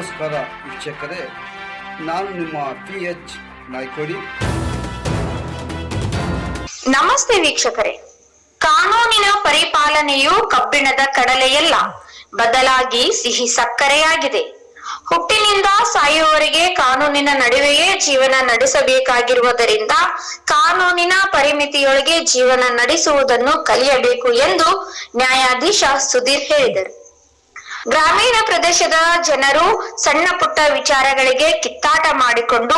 ನಮಸ್ಕಾರ ವೀಕ್ಷಕರೇ, ನಾನು ನಿಮ್ಮ ಪಿ ಎಚ್ ನಾಯ್ಕೋಡಿ. ನಮಸ್ತೆ ವೀಕ್ಷಕರೇ. ಕಾನೂನಿನ ಪರಿಪಾಲನೆಯು ಕಬ್ಬಿಣದ ಕಡಲೆಯಲ್ಲ, ಬದಲಾಗಿ ಸಿಹಿ ಸಕ್ಕರೆಯಾಗಿದೆ. ಹುಟ್ಟಿನಿಂದ ಸಾಯುವವರೆಗೆ ಕಾನೂನಿನ ನಡುವೆಯೇ ಜೀವನ ನಡೆಸಬೇಕಾಗಿರುವುದರಿಂದ ಕಾನೂನಿನ ಪರಿಮಿತಿಯೊಳಗೆ ಜೀವನ ನಡೆಸುವುದನ್ನು ಕಲಿಯಬೇಕು ಎಂದು ನ್ಯಾಯಾಧೀಶ ಸುಧೀರ್ ಹೇಳಿದರು. ಗ್ರಾಮೀಣ ಪ್ರದೇಶದ ಜನರು ಸಣ್ಣ ಪುಟ್ಟ ವಿಚಾರಗಳಿಗೆ ಕಿತ್ತಾಟ ಮಾಡಿಕೊಂಡು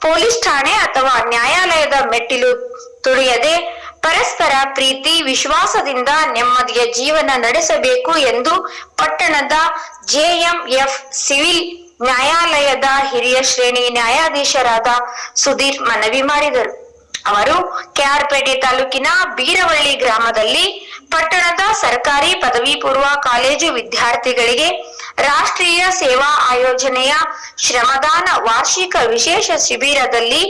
ಪೊಲೀಸ್ ಠಾಣೆ ಅಥವಾ ನ್ಯಾಯಾಲಯದ ಮೆಟ್ಟಿಲು ತುಳಿಯದೆ ಪರಸ್ಪರ ಪ್ರೀತಿ, ವಿಶ್ವಾಸದಿಂದ ನೆಮ್ಮದಿಯ ಜೀವನ ನಡೆಸಬೇಕು ಎಂದು ಪಟ್ಟಣದ ಜೆಎಂಎಫ್ ಸಿವಿಲ್ ನ್ಯಾಯಾಲಯದ ಹಿರಿಯ ಶ್ರೇಣಿ ನ್ಯಾಯಾಧೀಶರಾದ ಸುಧೀರ್ ಮನವಿ ಮಾಡಿದರು. ಅವರು ಕೆಆರ್ಪೇಟೆ ತಾಲೂಕಿನ ಬೀರವಳ್ಳಿ ಗ್ರಾಮದಲ್ಲಿ ಪಟ್ಟಣದ ಸರ್ಕಾರಿ ಪದವಿ ಪೂರ್ವ ಕಾಲೇಜು ವಿದ್ಯಾರ್ಥಿಗಳಿಗೆ ರಾಷ್ಟ್ರೀಯ ಸೇವಾ ಆಯೋಜನೆಯ ಶ್ರಮದಾನ ವಾರ್ಷಿಕ ವಿಶೇಷ ಶಿಬಿರದಲ್ಲಿ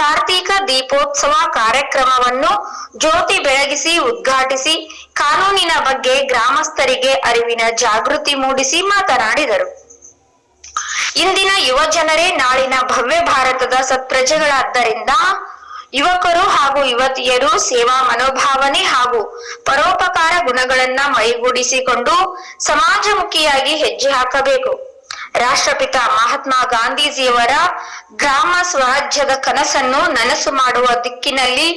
ಕಾರ್ತೀಕ ದೀಪೋತ್ಸವ ಕಾರ್ಯಕ್ರಮವನ್ನು ಜ್ಯೋತಿ ಬೆಳಗಿಸಿ ಉದ್ಘಾಟಿಸಿ, ಕಾನೂನಿನ ಬಗ್ಗೆ ಗ್ರಾಮಸ್ಥರಿಗೆ ಅರಿವಿನ ಜಾಗೃತಿ ಮೂಡಿಸಿ ಮಾತನಾಡಿದರು. ಇಂದಿನ ಯುವ ಜನರೇ ನಾಳಿನ ಭವ್ಯ ಭಾರತದ ಸತ್ಪ್ರಜೆಗಳಾದ್ದರಿಂದ ಯುವಕರು ಹಾಗೂ ಯುವತಿಯರು ಸೇವಾ ಮನೋಭಾವನೆ ಹಾಗೂ ಪರೋಪಕಾರ ಗುಣಗಳನ್ನ ಮೈಗೂಡಿಸಿಕೊಂಡು ಸಮಾಜಮುಖಿಯಾಗಿ ಹೆಜ್ಜೆ ಹಾಕಬೇಕು. ರಾಷ್ಟ್ರಪಿತ ಮಹಾತ್ಮ ಗಾಂಧೀಜಿಯವರ ಗ್ರಾಮ ಸ್ವರಾಜ್ಯದ ಕನಸನ್ನು ನನಸು ಮಾಡುವ ದಿಕ್ಕಿನಲ್ಲಿ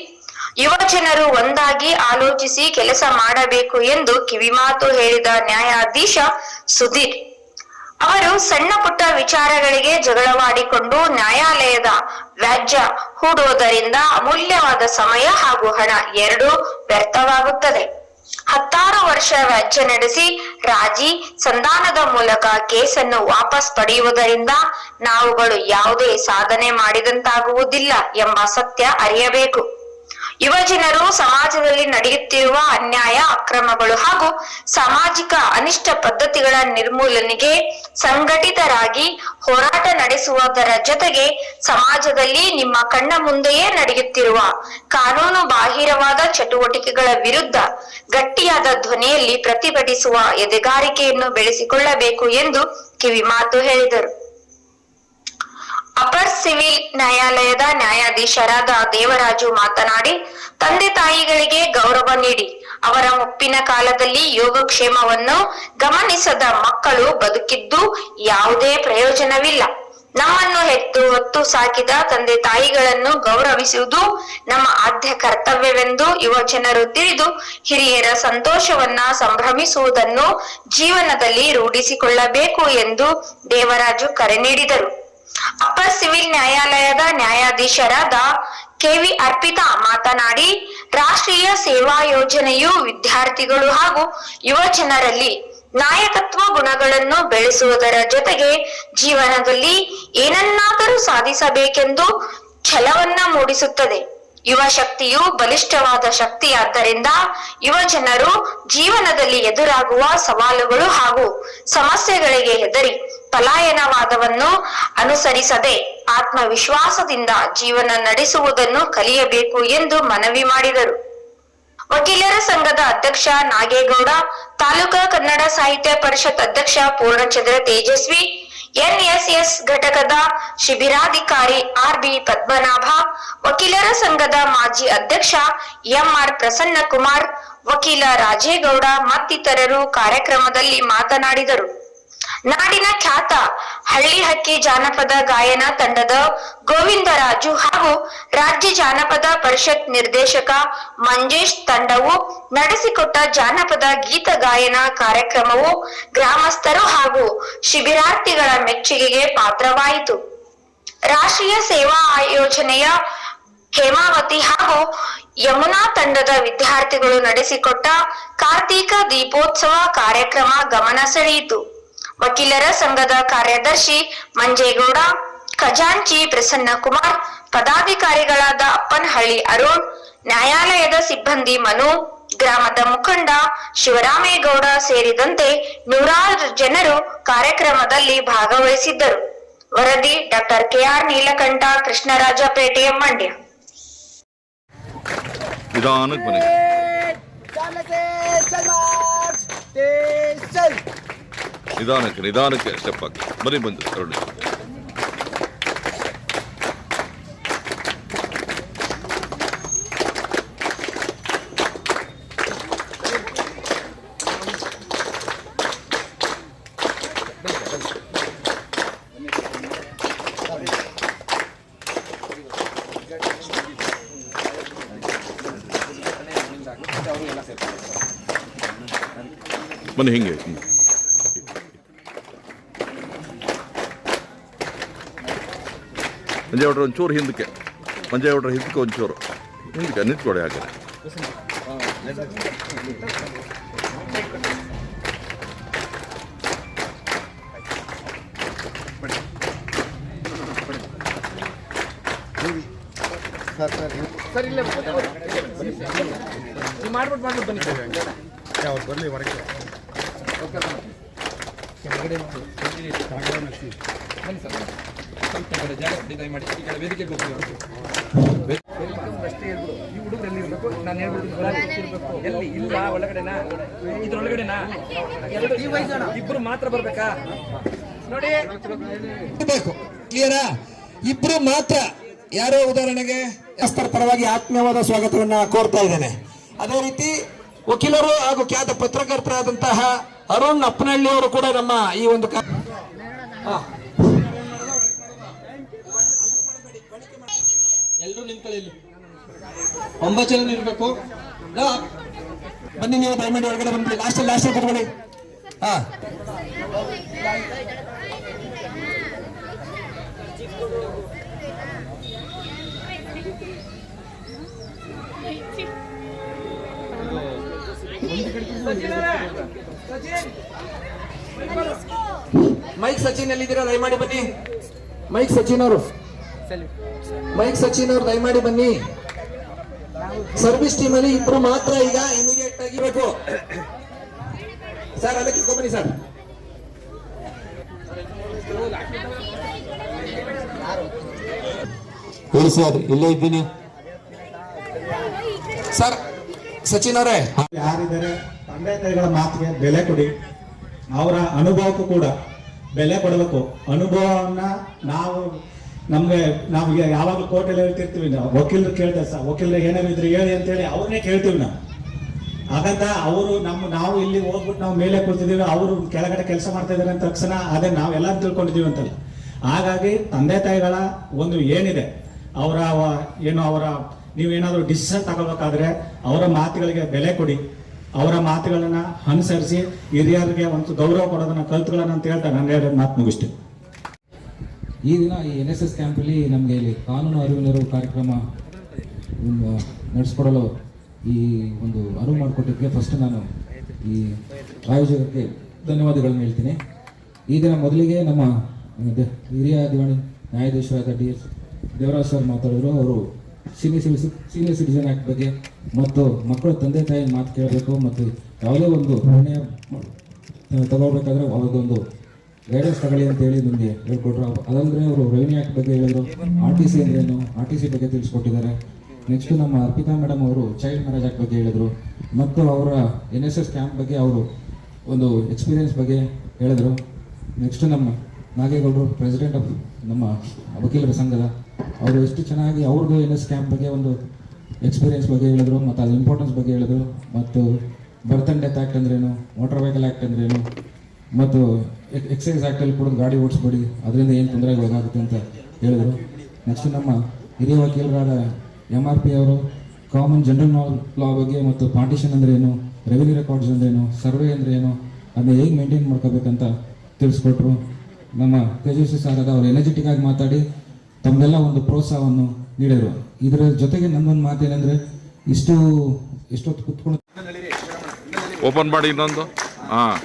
ಯುವ ಜನರು ಒಂದಾಗಿ ಆಲೋಚಿಸಿ ಕೆಲಸ ಮಾಡಬೇಕು ಎಂದು ಕಿವಿಮಾತು ಹೇಳಿದ ನ್ಯಾಯಾಧೀಶ ಸುಧೀರ್. ಅವರು ಸಣ್ಣ ಪುಟ್ಟ ವಿಚಾರಗಳಿಗೆ ಜಗಳವಾಡಿಕೊಂಡು ನ್ಯಾಯಾಲಯದ ವ್ಯಾಜ್ಯ ಹೂಡುವುದರಿಂದ ಅಮೂಲ್ಯವಾದ ಸಮಯ ಹಾಗೂ ಹಣ ಎರಡೂ ವ್ಯರ್ಥವಾಗುತ್ತದೆ. ಹತ್ತಾರು ವರ್ಷ ವ್ಯಾಜ್ಯ ನಡೆಸಿ ರಾಜಿ ಸಂಧಾನದ ಮೂಲಕ ಕೇಸನ್ನು ವಾಪಸ್ ಪಡೆಯುವುದರಿಂದ ನಾವುಗಳು ಯಾವುದೇ ಸಾಧನೆ ಮಾಡಿದಂತಾಗುವುದಿಲ್ಲ ಎಂಬ ಸತ್ಯ ಅರಿಯಬೇಕು. ಯುವ ಜನರು ಸಮಾಜದಲ್ಲಿ ನಡೆಯುತ್ತಿರುವ ಅನ್ಯಾಯ, ಅಕ್ರಮಗಳು ಹಾಗೂ ಸಾಮಾಜಿಕ ಅನಿಷ್ಟ ಪದ್ಧತಿಗಳ ನಿರ್ಮೂಲನೆಗೆ ಸಂಘಟಿತರಾಗಿ ಹೋರಾಟ ನಡೆಸುವುದರ ಜೊತೆಗೆ ಸಮಾಜದಲ್ಲಿ ನಿಮ್ಮ ಕಣ್ಣ ಮುಂದೆಯೇ ನಡೆಯುತ್ತಿರುವ ಕಾನೂನು ಬಾಹಿರವಾದ ಚಟುವಟಿಕೆಗಳ ವಿರುದ್ಧ ಗಟ್ಟಿಯಾದ ಧ್ವನಿಯಲ್ಲಿ ಪ್ರತಿಭಟಿಸುವ ಎದೆಗಾರಿಕೆಯನ್ನು ಬೆಳೆಸಿಕೊಳ್ಳಬೇಕು ಎಂದು ಕಿವಿಮಾತು ಹೇಳಿದರು. ಅಪರ್ ಸಿವಿಲ್ ನ್ಯಾಯಾಲಯದ ನ್ಯಾಯಾಧೀಶರಾದ ದೇವರಾಜು ಮಾತನಾಡಿ, ತಂದೆ ತಾಯಿಗಳಿಗೆ ಗೌರವ ನೀಡಿ, ಅವರ ಮುಪ್ಪಿನ ಕಾಲದಲ್ಲಿ ಯೋಗಕ್ಷೇಮವನ್ನು ಗಮನಿಸದ ಮಕ್ಕಳು ಬದುಕಿದ್ದು ಯಾವುದೇ ಪ್ರಯೋಜನವಿಲ್ಲ. ನಮ್ಮನ್ನು ಹೆತ್ತು ಹೊತ್ತು ಸಾಕಿದ ತಂದೆ ತಾಯಿಗಳನ್ನು ಗೌರವಿಸುವುದು ನಮ್ಮ ಆದ್ಯ ಕರ್ತವ್ಯವೆಂದು ಯುವ ಜನರು ತಿಳಿದು, ಹಿರಿಯರ ಸಂತೋಷವನ್ನ ಸಂಭ್ರಮಿಸುವುದನ್ನು ಜೀವನದಲ್ಲಿ ರೂಢಿಸಿಕೊಳ್ಳಬೇಕು ಎಂದು ದೇವರಾಜು ಕರೆ ನೀಡಿದರು. ಅಪ್ಪರ್ ಸಿವಿಲ್ ನ್ಯಾಯಾಲಯದ ನ್ಯಾಯಾಧೀಶರಾದ ಕೆವಿ ಅರ್ಪಿತಾ ಮಾತನಾಡಿ, ರಾಷ್ಟ್ರೀಯ ಸೇವಾ ಯೋಜನೆಯು ವಿದ್ಯಾರ್ಥಿಗಳು ಹಾಗೂ ಯುವ ಜನರಲ್ಲಿ ನಾಯಕತ್ವ ಗುಣಗಳನ್ನು ಬೆಳೆಸುವುದರ ಜೊತೆಗೆ ಜೀವನದಲ್ಲಿ ಏನನ್ನಾದರೂ ಸಾಧಿಸಬೇಕೆಂದು ಛಲವನ್ನ ಮೂಡಿಸುತ್ತದೆ. ಯುವ ಶಕ್ತಿಯು ಬಲಿಷ್ಠವಾದ ಶಕ್ತಿಯಾದ್ದರಿಂದ ಯುವ ಜನರು ಜೀವನದಲ್ಲಿ ಎದುರಾಗುವ ಸವಾಲುಗಳು ಹಾಗೂ ಸಮಸ್ಯೆಗಳಿಗೆ ಹೆದರಿ ಪಲಾಯನವಾದವನ್ನು ಅನುಸರಿಸದೆ ಆತ್ಮವಿಶ್ವಾಸದಿಂದ ಜೀವನ ನಡೆಸುವುದನ್ನು ಕಲಿಯಬೇಕು ಎಂದು ಮನವಿ ಮಾಡಿದರು. ವಕೀಲರ ಸಂಘದ ಅಧ್ಯಕ್ಷ ನಾಗೇಗೌಡ, ತಾಲೂಕಾ ಕನ್ನಡ ಸಾಹಿತ್ಯ ಪರಿಷತ್ ಅಧ್ಯಕ್ಷ ಪೂರ್ಣಚಂದ್ರ ತೇಜಸ್ವಿ, ಎನ್ಎಸ್ಎಸ್ ಘಟಕದ ಶಿಬಿರಾಧಿಕಾರಿ ಆರ್ ಬಿ ಪದ್ಮನಾಭ, ವಕೀಲರ ಸಂಘದ ಮಾಜಿ ಅಧ್ಯಕ್ಷ ಎಂಆರ್ ಪ್ರಸನ್ನ ಕುಮಾರ್ ವಕೀಲ ರಾಜೇಗೌಡ ಮತ್ತಿತರರು ಕಾರ್ಯಕ್ರಮದಲ್ಲಿ ಮಾತನಾಡಿದರು. ನಾಡಿನ ಖ್ಯಾತ ಹಳ್ಳಿ ಹಕ್ಕಿ ಜಾನಪದ ಗಾಯನ ತಂಡದ ಗೋವಿಂದರಾಜು ಹಾಗೂ ರಾಜ್ಯ ಜಾನಪದ ಪರಿಷತ್ ನಿರ್ದೇಶಕ ಮಂಜೇಶ್ ತಂಡವು ನಡೆಸಿಕೊಟ್ಟ ಜಾನಪದ ಗೀತ ಗಾಯನ ಕಾರ್ಯಕ್ರಮವು ಗ್ರಾಮಸ್ಥರು ಹಾಗೂ ಶಿಬಿರಾರ್ಥಿಗಳ ಮೆಚ್ಚುಗೆಗೆ ಪಾತ್ರವಾಯಿತು. ರಾಷ್ಟ್ರೀಯ ಸೇವಾ ಆಯೋಜನೆಯ ಹೇಮಾವತಿ ಹಾಗೂ ಯಮುನಾ ತಂಡದ ವಿದ್ಯಾರ್ಥಿಗಳು ನಡೆಸಿಕೊಟ್ಟ ಕಾರ್ತೀಕ ದೀಪೋತ್ಸವ ಕಾರ್ಯಕ್ರಮ ಗಮನ ಸೆಳೆಯಿತು. ವಕೀಲರ ಸಂಘದ ಕಾರ್ಯದರ್ಶಿ ಮಂಜೇಗೌಡ ಖಜಾಂಚಿ ಪ್ರಸನ್ನ ಕುಮಾರ್ ಪದಾಧಿಕಾರಿಗಳಾದ ಅಪ್ಪನಹಳ್ಳಿ ಅರುಣ್ ನ್ಯಾಯಾಲಯದ ಸಿಬ್ಬಂದಿ ಮನು ಗ್ರಾಮದ ಮುಖಂಡ ಶಿವರಾಮೇಗೌಡ ಸೇರಿದಂತೆ ನೂರಾರು ಜನರು ಕಾರ್ಯಕ್ರಮದಲ್ಲಿ ಭಾಗವಹಿಸಿದ್ದರು. ವರದಿ ಡಾಕ್ಟರ್ ಕೆಆರ್ ನೀಲಕಂಠ ಕೃಷ್ಣರಾಜ ಪೇಟೆಯ ಮಂಡ್ಯ ನಿಧಾನಕ್ಕೆ ನಿಧಾನಕ್ಕೆ ಸ್ಟೆಪ್ ಹಾಕಿ ಬನ್ನಿ ಬಂದು ಹೊರಡಿ ಬನ್ನಿ ಹಿಂಗೆ ಹೊಡ್ರೆ ಒಂಚೂರು ಹಿಂದಕ್ಕೆ ಮಂಜೆ ಹೊಡ್ರೆ ಹಿಂದಕ್ಕೆ ಒಂಚೂರು ಹಿಂದಕ್ಕೆ ನಿಂತ್ಕೊಡಿ ಹಾಗೆ ಈ ಹುಡುಗರು ಎಲ್ಲಿ ಇರ್ಬೇಕು? ನಾನು ಹೇಳ್ಬಿಡ್ತೀನಿ ಎಲ್ಲಿ ಇಲ್ಲ ಒಳಗಡೆನಾ? ಇದ್ರೊಳಗಡೆನಾ? ಎರಡು ಇಬ್ರು ಮಾತ್ರ ಬರ್ಬೇಕಾ? ನೋಡಿ. ಬೇಕು ಕ್ಲಿಯರಾ ಇಬ್ರು ಮಾತ್ರ. ಯಾರೋ ಉದಾಹರಣೆಗೆ? ಅಸ್ತರ ಪರವಾಗಿ ಆತ್ಮೀಯವಾದ ಸ್ವಾಗತವನ್ನ ಕೋರ್ತಾ ಇದ್ದೇನೆ. ಅದೇ ರೀತಿ ವಕೀಲರು ಹಾಗೂ ಖ್ಯಾತ ಪತ್ರಕರ್ತರಾದಂತಹ ಅರುಣ್ ಅಪ್ಪನಹಳ್ಳಿ ಅವರು ಕೂಡ ನಮ್ಮ ಈ ಒಂದು ಎಲ್ರೂ ನಿಂತ್ಕೊಳ್ಳಿ ಇಲ್ಲಿ. ಒಂಬತ್ತು ಜನ ಹಾ. ಬನ್ನಿ ನೀವು, ದಯಮಾಡಿ ಒಳಗಡೆ ಬಂದ್ಬಿಡಿ ಲಾಸ್ಟ್ ಲಾಸ್ಟ್ ಕೂತ್ಕೊಳ್ಳಿ. ಹಾ. ಮೈಕ್ ಸಚಿನ್ ಎಲ್ಲಿದ್ದೀರಾ? ದಯಮಾಡಿ ಬನ್ನಿ. ಮೈಕ್ ಸಚಿನ್ ಅವರು. ಮೈಕ್ ಸಚಿನ್ ಅವ್ರು ದಯಮಾಡಿ ಬನ್ನಿ. ಸರ್ವಿಸ್ ಟೀಮ್ ಅಲ್ಲಿ ಇಬ್ರು ಮಾತ್ರ ಈಗ ಇಮಿಡಿಯೇಟ್ ಆಗಿ ಬೇಕು ಸರ್ ಅದಕ್ಕೆ ಬನ್ನಿ ಸರ್ ಹೇಳಿ ಸರ್ ಇಲ್ಲೇ ಇದ್ದೀನಿ. ಸರ್ ಸಚಿನ್ ಅವರೇ. ಯಾರಿದ್ದಾರೆ? ತಂದೆ ತಾಯಿಗಳ ಮಾತಿಗೆ ಬೆಲೆ ಕೊಡಿ. ಅವರ ಅನುಭವಕ್ಕೂ ಕೂಡ ಬೆಲೆ ಕೊಡಬೇಕು. ಅನುಭವವನ್ನ ನಾವು ನಮ್ಗೆ ನಾವು ಯಾವಾಗಲೂ ಕೋರ್ಟಲ್ಲಿ ಹೇಳ್ತಿರ್ತೀವಿ ನಾವು. ವಕೀಲರು ಕೇಳ್ತಾರೆ ಸರ್ ವಕೀಲರು ಏನೇನು ಇದ್ರೆ ಹೇಳಿ ಅಂತೇಳಿ ಅವ್ರನ್ನೇ ಕೇಳ್ತೀವಿ ನಾವು. ಹಾಗಂತ ಅವರು ನಮ್ಮ ನಾವು ಇಲ್ಲಿ ಹೋಗ್ಬಿಟ್ಟು ನಾವು ಮೇಲೆ ಕೂತಿದ್ದೀವಿ, ಅವರು ಕೆಳಗಡೆ ಕೆಲಸ ಮಾಡ್ತಾ ಇದ್ದಾರೆ ಅಂತ ತಕ್ಷಣ ಅದೇ ನಾವೆಲ್ಲ ತಿಳ್ಕೊಂಡಿದ್ದೀವಿ ಅಂತಲ್ಲ. ಹಾಗಾಗಿ ತಂದೆ ತಾಯಿಗಳ ಒಂದು ಏನಿದೆ, ಅವರ ಏನು ಅವರ ನೀವೇನಾದರೂ ಡಿಸಿಷನ್ ತಗೋಬೇಕಾದ್ರೆ ಅವರ ಮಾತುಗಳಿಗೆ ಬೆಲೆ ಕೊಡಿ. ಅವರ ಮಾತುಗಳನ್ನ ಅನುಸರಿಸಿ ಹಿರಿಯರಿಗೆ ಒಂದು ಗೌರವ ಕೊಡೋದನ್ನ ಕಲ್ತುಗಳನ್ನ ಅಂತ ಹೇಳ್ತಾರೆ ನನ್ನ ಹೇಳಿದ ಮಾತು ಮುಗಿಸ್ತೀನಿ. ಈ ದಿನ ಈ ಎನ್ ಎಸ್ ಎಸ್ ಕ್ಯಾಂಪಲ್ಲಿ ನಮಗೆ ಇಲ್ಲಿ ಕಾನೂನು ಅರಿವು ನೆರವು ಕಾರ್ಯಕ್ರಮ ನಡೆಸ್ಕೊಡಲು ಈ ಒಂದು ಅನುವು ಮಾಡಿಕೊಟ್ಟಿದ್ದಕ್ಕೆ ಫಸ್ಟ್ ನಾನು ಈ ಆಯೋಜಕಕ್ಕೆ ಧನ್ಯವಾದಗಳನ್ನು ಹೇಳ್ತೀನಿ. ಈ ದಿನ ಮೊದಲಿಗೆ ನಮ್ಮ ಹಿರಿಯ ದಿವಾಣಿ ನ್ಯಾಯಾಧೀಶರಾದ ಡಿ ಎಸ್ ದೇವರಾಜ್ ಸರ್ ಮಾತಾಡಿದ್ರು. ಅವರು senior citizen senior citizen act ಬಗ್ಗೆ ಮತ್ತು ಮಕ್ಕಳ ತಂದೆ ತಾಯಿ ಮಾತು ಕೇಳಬೇಕು ಮತ್ತು ಯಾವುದೇ ಒಂದು ನಿರ್ಣಯ ತಗೋಬೇಕಾದ್ರೆ ಅವ್ರದ್ದೊಂದು ಗೈಡೆನ್ಸ್ ತಗೊಳ್ಳಿ ಅಂತ ಹೇಳಿ ನಿಮಗೆ ಹೇಳ್ಕೊಟ್ರು. ಅದಂದ್ರೆ ಅವರು ರೆವಿನ್ಯೂ ಆ್ಯಕ್ಟ್ ಬಗ್ಗೆ ಹೇಳಿದ್ರು ಆರ್ ಟಿ ಸಿ ಅಂದ್ರೇನು ಆರ್ ಟಿ ಸಿ ಬಗ್ಗೆ ತಿಳಿಸ್ಕೊಟ್ಟಿದ್ದಾರೆ. ನೆಕ್ಸ್ಟ್ ನಮ್ಮ ಅರ್ಪಿತಾ ಮೇಡಮ್ ಅವರು ಚೈಲ್ಡ್ ಮ್ಯಾರೇಜ್ ಆ್ಯಕ್ಟ್ ಬಗ್ಗೆ ಹೇಳಿದ್ರು. ಮತ್ತು ಅವರ ಎನ್ ಎಸ್ ಎಸ್ ಕ್ಯಾಂಪ್ ಬಗ್ಗೆ ಅವರು ಒಂದು ಎಕ್ಸ್ಪೀರಿಯನ್ಸ್ ಬಗ್ಗೆ ಹೇಳಿದ್ರು. ನೆಕ್ಸ್ಟ್ ನಮ್ಮ ನಾಗೇಗೌಡರು ಪ್ರೆಸಿಡೆಂಟ್ ಆಫ್ ನಮ್ಮ ವಕೀಲರ ಸಂಘದ, ಅವರು ಎಷ್ಟು ಚೆನ್ನಾಗಿ ಅವ್ರದ್ದು ಎನ್ ಎಸ್ ಕ್ಯಾಂಪ್ ಬಗ್ಗೆ ಒಂದು ಎಕ್ಸ್ಪೀರಿಯನ್ಸ್ ಬಗ್ಗೆ ಹೇಳಿದ್ರು, ಮತ್ತು ಅದ್ರ ಇಂಪಾರ್ಟೆನ್ಸ್ ಬಗ್ಗೆ ಹೇಳಿದ್ರು. ಮತ್ತು ಬರ್ತ್ ಆ್ಯಂಡ್ ಡೆತ್ ಆ್ಯಕ್ಟ್ ಅಂದ್ರೇನು ಮೋಟರ್ ವೆಹಿಕಲ್ ಆ್ಯಕ್ಟ್ ಅಂದ್ರೇನು ಮತ್ತು ಎಕ್ಸೈಸ್ ಆ್ಯಕ್ಟಲ್ಲಿ ಕೂಡ ಗಾಡಿ ಓಡಿಸ್ಬೇಡಿ. ಅದರಿಂದ ಏನು ತೊಂದರೆಗೆ ಒಳಗಾಗುತ್ತೆ ಅಂತ ಹೇಳಿದರು. ನೆಕ್ಸ್ಟ್ ನಮ್ಮ ಹಿರಿಯ ವಕೀಲರಾದ ಎಂ ಆರ್ ಪಿ ಅವರು ಕಾಮನ್ ಜನರಲ್ ಲಾ ಬಗ್ಗೆ ಮತ್ತು ಪಾರ್ಟಿಷನ್ ಅಂದ್ರೆ ಏನು ರೆವಿನ್ಯೂ ರೆಕಾರ್ಡ್ಸ್ ಅಂದ್ರೇನು ಸರ್ವೆ ಅಂದ್ರೆ ಏನು, ಅದನ್ನ ಹೇಗೆ ಮೇಂಟೈನ್ ಮಾಡ್ಕೋಬೇಕಂತ ತಿಳಿಸ್ಕೊಟ್ರು. ನಮ್ಮ ತೇಜಸ್ವಿ ಸಾರದ ಅವರು ಎನರ್ಜೆಟಿಕ್ ಆಗಿ ಮಾತಾಡಿ ತಮ್ಮೆಲ್ಲ ಒಂದು ಪ್ರೋತ್ಸಾಹವನ್ನು ನೀಡಿದರು. ಇದರ ಜೊತೆಗೆ ನನ್ನೊಂದು ಮಾತೇನೆಂದರೆ, ಇಷ್ಟು ಇಷ್ಟೊತ್ತು ಕುತ್ಕೊಂಡು ಓಪನ್ ಮಾಡಿ ಇನ್ನೊಂದು. ಹಾಂ.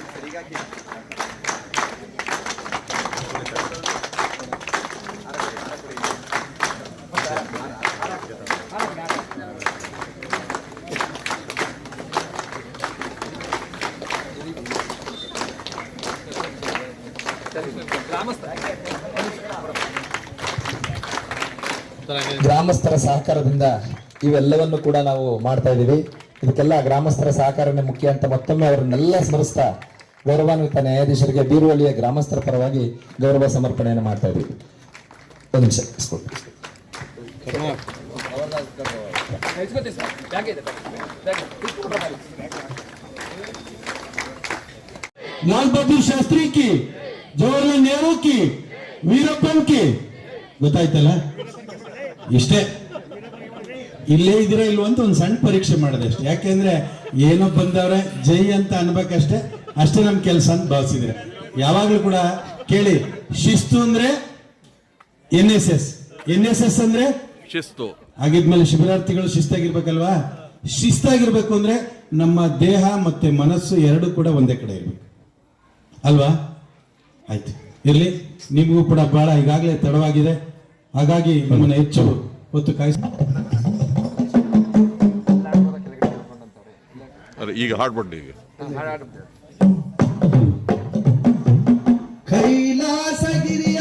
ಗ್ರಾಮಸ್ಥರ ಸಹಕಾರದಿಂದ ಇವೆಲ್ಲವನ್ನು ಕೂಡ ನಾವು ಮಾಡ್ತಾ ಇದ್ದೀವಿ ಇದಕ್ಕೆಲ್ಲ ಗ್ರಾಮಸ್ಥರ ಸಹಕಾರನೇ ಮುಖ್ಯ ಅಂತ ಮತ್ತೊಮ್ಮೆ ಅವರನ್ನೆಲ್ಲ ಸ್ಮರಿಸ್ತಾ ಗೌರವಾನ್ವಿತ ನ್ಯಾಯಾಧೀಶರಿಗೆ ಬೀರುವಳಿಯ ಗ್ರಾಮಸ್ಥರ ಪರವಾಗಿ ಗೌರವ ಸಮರ್ಪಣೆಯನ್ನು ಮಾಡ್ತಾ ಇದ್ದೀವಿ ಒಂದು ನಿಮಿಷ ಇಸ್ಕೊಡಿ. ಇಸ್ಕೊತೀನಿ ಸರ್ ಬ್ಯಾಗ್ ಇದೆ ಬ್ಯಾಗ್ लाल बहादुर शास्त्री की ಜವಾಹರ್ಲಾಲ್ ನೆಹರು ಕಿ ವೀರಪ್ಪನ್ ಕಿ ಗೊತ್ತಾಯ್ತಲ್ಲ ಇಷ್ಟೇ ಇಲ್ಲೇ ಇದ್ರೆ ಇಲ್ವ ಅಂತ ಒಂದು ಸಣ್ಣ ಪರೀಕ್ಷೆ ಮಾಡಿದೆ ಅಷ್ಟೇ. ಯಾಕೆಂದ್ರೆ ಏನೋ ಬಂದವ್ರೆ ಜೈ ಅಂತ ಅನ್ಬೇಕಷ್ಟೇ ಅಷ್ಟೇ ನಮ್ ಕೆಲಸ ಅಂತ ಭಾವಿಸಿದ್ರೆ. ಯಾವಾಗ್ಲೂ ಕೂಡ ಕೇಳಿ ಶಿಸ್ತು ಅಂದ್ರೆ N S S N S S ಅಂದ್ರೆ? ಶಿಸ್ತು. ಆಗಿದ್ಮೇಲೆ ಶಿಬಿರಾರ್ಥಿಗಳು ಶಿಸ್ತಾಗಿರ್ಬೇಕಲ್ವಾ? ಶಿಸ್ತಾಗಿರ್ಬೇಕು ಅಂದ್ರೆ ನಮ್ಮ ದೇಹ ಮತ್ತೆ ಮನಸ್ಸು ಎರಡು ಕೂಡ ಒಂದೇ ಕಡೆ ಇರ್ಬೇಕು. ಅಲ್ವಾ? ಆಯ್ತು. ಇರ್ಲಿ ನಿಮಗೂ ಕೂಡ ಬಹಳ ಈಗಾಗಲೇ ತಡವಾಗಿದೆ. ಹಾಗಾಗಿ ನಿಮ್ಮನ್ನ ಹೆಚ್ಚು ಹೊತ್ತು ಕಾಯಿಸ್ ಅರೆ ಈಗ ಹಾಡ್ಬಡ್ಡಿ ಈಗ. ಕೈಲಾಸಗಿರಿಯ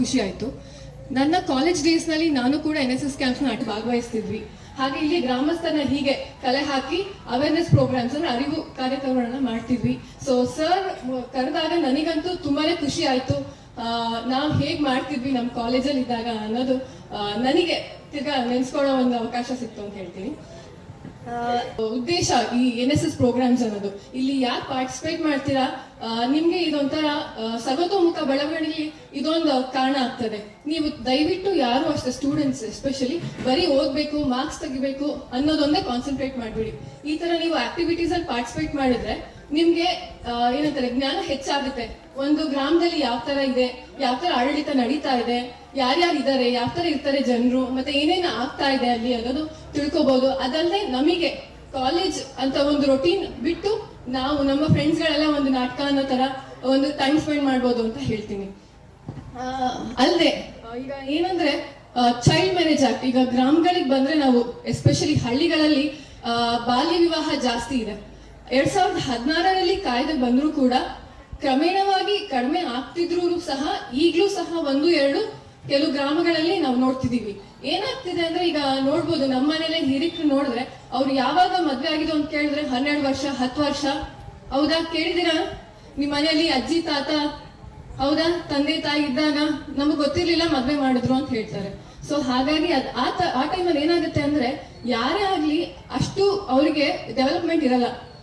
ಖುಷಿ ಆಯಿತು. ನನ್ನ ಕಾಲೇಜ್ ಡೇಸ್ನಲ್ಲಿ ನಾನು ಕೂಡ ಎನ್ ಎಸ್ ಎಸ್ ಕ್ಯಾಂಪ್ಸ್ನ ಭಾಗವಹಿಸ್ತಿದ್ವಿ. ಹಾಗೆ ಇಲ್ಲಿ ಗ್ರಾಮಸ್ಥರನ್ನ ಹೀಗೆ ಕಲೆ ಹಾಕಿ ಅವೇರ್ನೆಸ್ ಪ್ರೋಗ್ರಾಮ್ಸ್ ಅಂದ್ರೆ ಅರಿವು ಕಾರ್ಯಕ್ರಮಗಳನ್ನ ಮಾಡ್ತಿದ್ವಿ. ಸೊ ಸರ್ ಕರೆದಾಗ ನನಗಂತೂ ತುಂಬಾನೇ ಖುಷಿ ಆಯ್ತು. ನಾವು ಹೇಗ್ ಮಾಡ್ತಿದ್ವಿ ನಮ್ಮ ಕಾಲೇಜಲ್ಲಿ ಇದ್ದಾಗ ಅನ್ನೋದು ನನಗೆ ತಿರ್ಗಾ ನೆನ್ಸ್ಕೊಳ್ಳೋ ಒಂದು ಅವಕಾಶ ಸಿಕ್ತು ಅಂತ ಹೇಳ್ತೀನಿ. ಉದ್ದೇಶ ಈ ಎನ್ ಎಸ್ ಎಸ್ ಪ್ರೋಗ್ರಾಮ್ಸ್ ಅನ್ನೋದು. ಇಲ್ಲಿ ಯಾಕೆ ಪಾರ್ಟಿಸಿಪೇಟ್ ಮಾಡ್ತೀರಾ? ನಿಮ್ಗೆ ಇದೊಂಥರ ಸರ್ವತೋಮುಖ ಬೆಳವಣಿಗೆ ಇದೊಂದು ಕಾರಣ ಆಗ್ತದೆ. ನೀವು ದಯವಿಟ್ಟು ಯಾರು ಅಷ್ಟೇ ಸ್ಟೂಡೆಂಟ್ಸ್ ಎಸ್ಪೆಷಲಿ ಬರೀ ಓದ್ಬೇಕು ಮಾರ್ಕ್ಸ್ ತೆಗಿಬೇಕು ಅನ್ನೋದೊಂದೇ ಕಾನ್ಸಂಟ್ರೇಟ್ ಮಾಡ್ಬೇಡಿ. ಈ ತರ ನೀವು ಆಕ್ಟಿವಿಟೀಸ್ ಅಲ್ಲಿ ಪಾರ್ಟಿಸಿಪೇಟ್ ಮಾಡಿದ್ರೆ ನಿಮ್ಗೆ ಏನಂತಾರೆ ಜ್ಞಾನ ಹೆಚ್ಚಾಗುತ್ತೆ. ಒಂದು ಗ್ರಾಮದಲ್ಲಿ ಯಾವ ತರ ಇದೆ ಯಾವ ತರ ಆಡಳಿತ ನಡೀತಾ ಇದೆ ಯಾರ್ಯಾರು ಇದ್ದಾರೆ ಯಾವ ತರ ಇರ್ತಾರೆ ಜನರು ಮತ್ತೆ ಏನೇನು ಆಗ್ತಾ ಇದೆ ಅಲ್ಲಿ ಅನ್ನೋದು ತಿಳ್ಕೊಬಹುದು ಅದಲ್ಲದೆ ನಮಗೆ ಕಾಲೇಜ್ ಅಂತ ಒಂದು ರೊಟೀನ್ ಬಿಟ್ಟು ನಾವು ನಮ್ಮ ಫ್ರೆಂಡ್ಸ್ ಗಳೆಲ್ಲ ಒಂದು ನಾಟಕ ಅನ್ನೋ ತರ ಒಂದು ಟೈಮ್ ಸ್ಪೆಂಡ್ ಮಾಡ್ಬೋದು ಅಂತ ಹೇಳ್ತೀನಿ. ಅಲ್ಲದೆ ಈಗ ಏನಂದ್ರೆ ಚೈಲ್ಡ್ ಮ್ಯಾರೇಜ್ ಆಕ್ಟ್ ಈಗ ಗ್ರಾಮಗಳಿಗೆ ಬಂದ್ರೆ ನಾವು ಎಸ್ಪೆಷಲಿ ಹಳ್ಳಿಗಳಲ್ಲಿ ಬಾಲ್ಯ ವಿವಾಹ ಜಾಸ್ತಿ ಇದೆ. ಎರಡ್ ಸಾವಿರದ ಹದಿನಾರರಲ್ಲಿ ಕಾಯ್ದೆ ಬಂದರೂ ಕೂಡ ಕ್ರಮೇಣವಾಗಿ ಕಡಿಮೆ ಆಗ್ತಿದ್ರು ಸಹ ಈಗಲೂ ಸಹ ಒಂದು, ಎರಡು ಕೆಲವು ಗ್ರಾಮಗಳಲ್ಲಿ ನಾವು ನೋಡ್ತಿದೀವಿ ಏನಾಗ್ತಿದೆ ಅಂದ್ರೆ ಈಗ ನೋಡ್ಬೋದು, ನಮ್ಮ ಮನೇಲೆ ಹಿರಿಕರು ನೋಡಿದ್ರೆ ಅವ್ರು ಯಾವಾಗ ಮದ್ವೆ ಆಗಿದೆ ಅಂತ ಕೇಳಿದ್ರೆ ಹನ್ನೆರಡು ವರ್ಷ, ಹತ್ತು ವರ್ಷ. ಹೌದಾ? ಕೇಳಿದಿರಾ ನಿಮ್ ಮನೆಯಲ್ಲಿ ಅಜ್ಜಿ, ತಾತ? ಹೌದಾ? ತಂದೆ, ತಾಯಿ ಇದ್ದಾಗ ನಮಗ್ ಗೊತ್ತಿರ್ಲಿಲ್ಲ ಮದ್ವೆ ಮಾಡಿದ್ರು ಅಂತ ಹೇಳ್ತಾರೆ. ಸೊ ಹಾಗಾಗಿ ಅದ್ ಆ ಟೈಮಲ್ಲಿ ಏನಾಗುತ್ತೆ ಅಂದ್ರೆ ಯಾರೇ ಆಗ್ಲಿ ಅಷ್ಟು ಅವರಿಗೆ ಡೆವಲಪ್ಮೆಂಟ್ ಇರಲ್ಲ.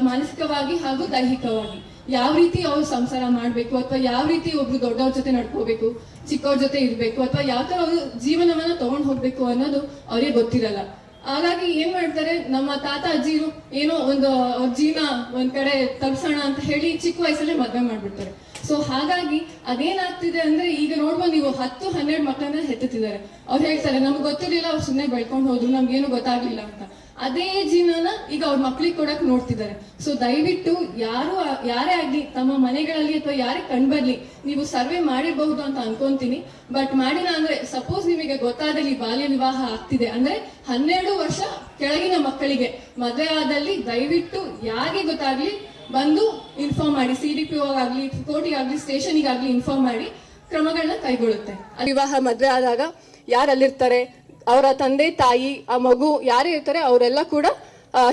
ಮಾನಸಿಕವಾಗಿ ಹಾಗೂ ದೈಹಿಕವಾಗಿ. ಯಾವ ರೀತಿ ಅವ್ರು ಸಂಸಾರ ಮಾಡ್ಬೇಕು, ಅಥವಾ ಯಾವ ರೀತಿ ಒಬ್ರು ದೊಡ್ಡವ್ರ ಜೊತೆ ನಡ್ಕೋಬೇಕು, ಚಿಕ್ಕವ್ರ ಜೊತೆ ಇರ್ಬೇಕು, ಅಥವಾ ಯಾವ ತರ ಅವರು ಜೀವನವನ್ನ ತಗೊಂಡ್ ಹೋಗ್ಬೇಕು ಅನ್ನೋದು ಅವ್ರಿಗೆ ಗೊತ್ತಿರಲ್ಲ. ಹಾಗಾಗಿ ಏನ್ ಮಾಡ್ತಾರೆ, ನಮ್ಮ ತಾತ ಅಜ್ಜಿರು ಏನೋ ಒಂದು ಜೀವನ ಒಂದ್ ಕಡೆ ತಪ್ಸೋಣ ಅಂತ ಹೇಳಿ ಚಿಕ್ಕ ವಯಸ್ಸಲ್ಲೇ ಮದ್ವೆ ಮಾಡ್ಬಿಡ್ತಾರೆ. ಸೊ ಹಾಗಾಗಿ ಅದೇನಾಗ್ತಿದೆ ಅಂದ್ರೆ, ಈಗ ನೋಡ್ಬೋದು ನೀವು ಹತ್ತು, ಹನ್ನೆರಡು ಮಕ್ಕಳನ್ನ ಹೆತ್ತುತ್ತಿದ್ದಾರೆ. ಅವ್ರು ಹೇಳ್ತಾರೆ, ನಮ್ಗೆ ಗೊತ್ತಿರಲಿಲ್ಲ, ಅವ್ರು ಸುಮ್ಮನೆ ಬೆಳ್ಕೊಂಡು ಹೋದ್ರು, ನಮ್ಗೇನು ಗೊತ್ತಾಗ್ಲಿಲ್ಲ ಅಂತ. ಅದೇ ಜೀವನ ಈಗ ಅವ್ರ ಮಕ್ಳಿಗೆ ಕೊಡಕ್ ನೋಡ್ತಿದ್ದಾರೆ. ಸೊ ದಯವಿಟ್ಟು ಯಾರು ಯಾರೇ ಆಗ್ಲಿ, ತಮ್ಮ ಮನೆಗಳಲ್ಲಿ ಅಥವಾ ಯಾರೇ ಕಂಡ್ಬರ್ಲಿ ನೀವು ಸರ್ವೆ ಮಾಡಿರಬಹುದು ಅಂತ ಅನ್ಕೊಂತೀನಿ. ಬಟ್ ಮಾಡಿಲ್ಲ ಅಂದ್ರೆ ಸಪೋಸ್ ನಿಮಗೆ ಗೊತ್ತಾದಲ್ಲಿ ಬಾಲ್ಯ ವಿವಾಹ ಆಗ್ತಿದೆ. ಅಂದ್ರೆ ಹನ್ನೆರಡು ವರ್ಷ ಕೆಳಗಿನ ಮಕ್ಕಳಿಗೆ ಮದುವೆ ಆದಲ್ಲಿ ದಯವಿಟ್ಟು ಯಾರಿಗೆ ಗೊತ್ತಾಗ್ಲಿ, ಬಂದು ಇನ್ಫಾರ್ಮ್ ಮಾಡಿ ಸಿ ಡಿ ಪಿ ಆಗ್ಲಿ ಕೋರ್ಟಿಗಾಗ್ಲಿ ಸ್ಟೇಷನಿಗಾಗ್ಲಿ ಇನ್ಫಾರ್ಮ್ ಮಾಡಿ ಕ್ರಮಗಳನ್ನ ಕೈಗೊಳ್ಳುತ್ತೆ. ವಿವಾಹ ಮದುವೆ ಆದಾಗ ಯಾರು ಅಲ್ಲಿರ್ತಾರೆ? ಅವರ ತಂದೆ, ತಾಯಿ, ಆ ಮಗು ಯಾರೇ ಇರ್ತಾರೆ ಅವರೆಲ್ಲ ಕೂಡ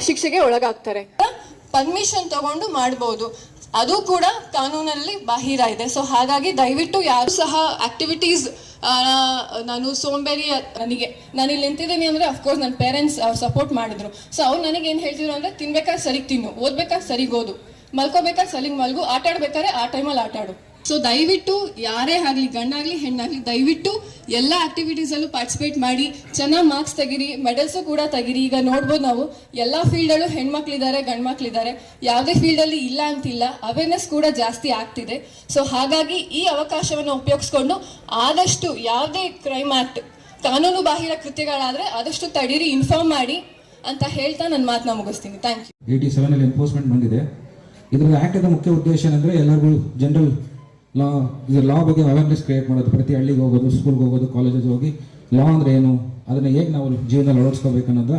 ಶಿಕ್ಷೆಗೆ ಒಳಗಾಗ್ತಾರೆ. ಪರ್ಮಿಷನ್ ತಗೊಂಡು ಮಾಡಬಹುದು ಅದು ಕೂಡ ಕಾನೂನಲ್ಲಿ ಬಾಹಿರ ಇದೆ. ಸೊ ಹಾಗಾಗಿ ದಯವಿಟ್ಟು ಯಾರು ಸಹ ಆಕ್ಟಿವಿಟೀಸ್ ನಾನು ಸೋಂಬೇರಿ ನನಗೆ ನಾನು ಇಲ್ಲಿ ನಿಂತಿದ್ದೀನಿ ಅಂದ್ರೆ ಅಫ್ಕೋರ್ಸ್ ನನ್ನ ಪೇರೆಂಟ್ಸ್ ಸಪೋರ್ಟ್ ಮಾಡಿದ್ರು. ಸೊ ಅವ್ರು ನನಗೆ ಏನು ಹೇಳ್ತಿದ್ರು ಅಂದ್ರೆ ತಿನ್ಬೇಕಾದ್ರೆ ಸರಿಗೆ ತಿನ್ನು ಓದ್ಬೇಕಾದ್ರೆ ಸರಿಗೆ ಓದು ಮಲ್ಕೋಬೇಕಾದ್ರೆ ಸಲಿಗೆ ಮಲ್ಗು ಆಟ ಆಡ್ಬೇಕಾದ್ರೆ ಆ ಟೈಮಲ್ಲಿ ಆಟ ಆಡು ಸೊ ದಯವಿಟ್ಟು, ಯಾರೇ ಆಗಲಿ ಗಣ್ಣಾಗ್ಲಿ ಹೆಣ್ಣಾಗ್ಲಿ, ದಯವಿಟ್ಟು ಎಲ್ಲ ಆಕ್ಟಿವಿಟೀಸಲ್ಲೂ ಪಾರ್ಟಿಸಿಪೇಟ್ ಮಾಡಿ. ಚೆನ್ನಾಗಿ ಮಾರ್ಕ್ಸ್ ತೆಗಿರಿ ಮೆಡಲ್ಸು ಕೂಡ ತೆಗಿರಿ. ಈಗ ನೋಡ್ಬೋದು ನಾವು, ಎಲ್ಲ ಫೀಲ್ಡಲ್ಲೂ ಹೆಣ್ಮಕ್ಳಿದ್ದಾರೆ ಗಂಡ್ಮಕ್ಳಿದ್ದಾರೆ ಯಾವುದೇ ಫೀಲ್ಡಲ್ಲಿ ಇಲ್ಲ ಅಂತಿಲ್ಲ ಅವೇರ್ನೆಸ್ ಕೂಡ ಜಾಸ್ತಿ ಆಗ್ತಿದೆ. ಸೊ ಹಾಗಾಗಿ ಈ ಅವಕಾಶವನ್ನು ಉಪಯೋಗಿಸ್ಕೊಂಡು ಆದಷ್ಟು ಯಾವುದೇ ಕ್ರೈಮ್ ಆ್ಯಕ್ಟ್ ಕಾನೂನು ಬಾಹಿರ ಕೃತ್ಯಗಳಾದರೆ ಆದಷ್ಟು ತಡೀರಿ ಇನ್ಫಾರ್ಮ್ ಮಾಡಿ ಅಂತ ಹೇಳ್ತಾ ನನ್ನ ಮಾತನ್ನ ಮುಗಿಸ್ತೀನಿ. ಥ್ಯಾಂಕ್ ಯು ಏಯ್ಟಿ ಸೆವೆನಲ್ಲಿ ಎನ್ಫೋರ್ಸ್ಮೆಂಟ್ ಬಂದಿದೆ. ಇದರ ಆ್ಯಕ್ಟದ ಮುಖ್ಯ ಉದ್ದೇಶ ಏನಂದರೆ ಎಲ್ಲರಿಗೂ ಜನರಲ್ ಲಾ ಇದು ಲಾ ಬಗ್ಗೆ ಅವೇರ್ನೆಸ್ ಕ್ರಿಯೇಟ್ ಮಾಡೋದು. ಪ್ರತಿ ಹಳ್ಳಿಗೆ ಹೋಗೋದು ಸ್ಕೂಲ್ಗೆ ಹೋಗೋದು ಕಾಲೇಜಸ್ ಹೋಗಿ ಲಾ ಅಂದರೆ ಏನು? ಅದನ್ನು ಹೇಗೆ ನಾವು ಜೀವನದಲ್ಲಿ ಅಳವಡಿಸ್ಕೋಬೇಕು ಅನ್ನೋದು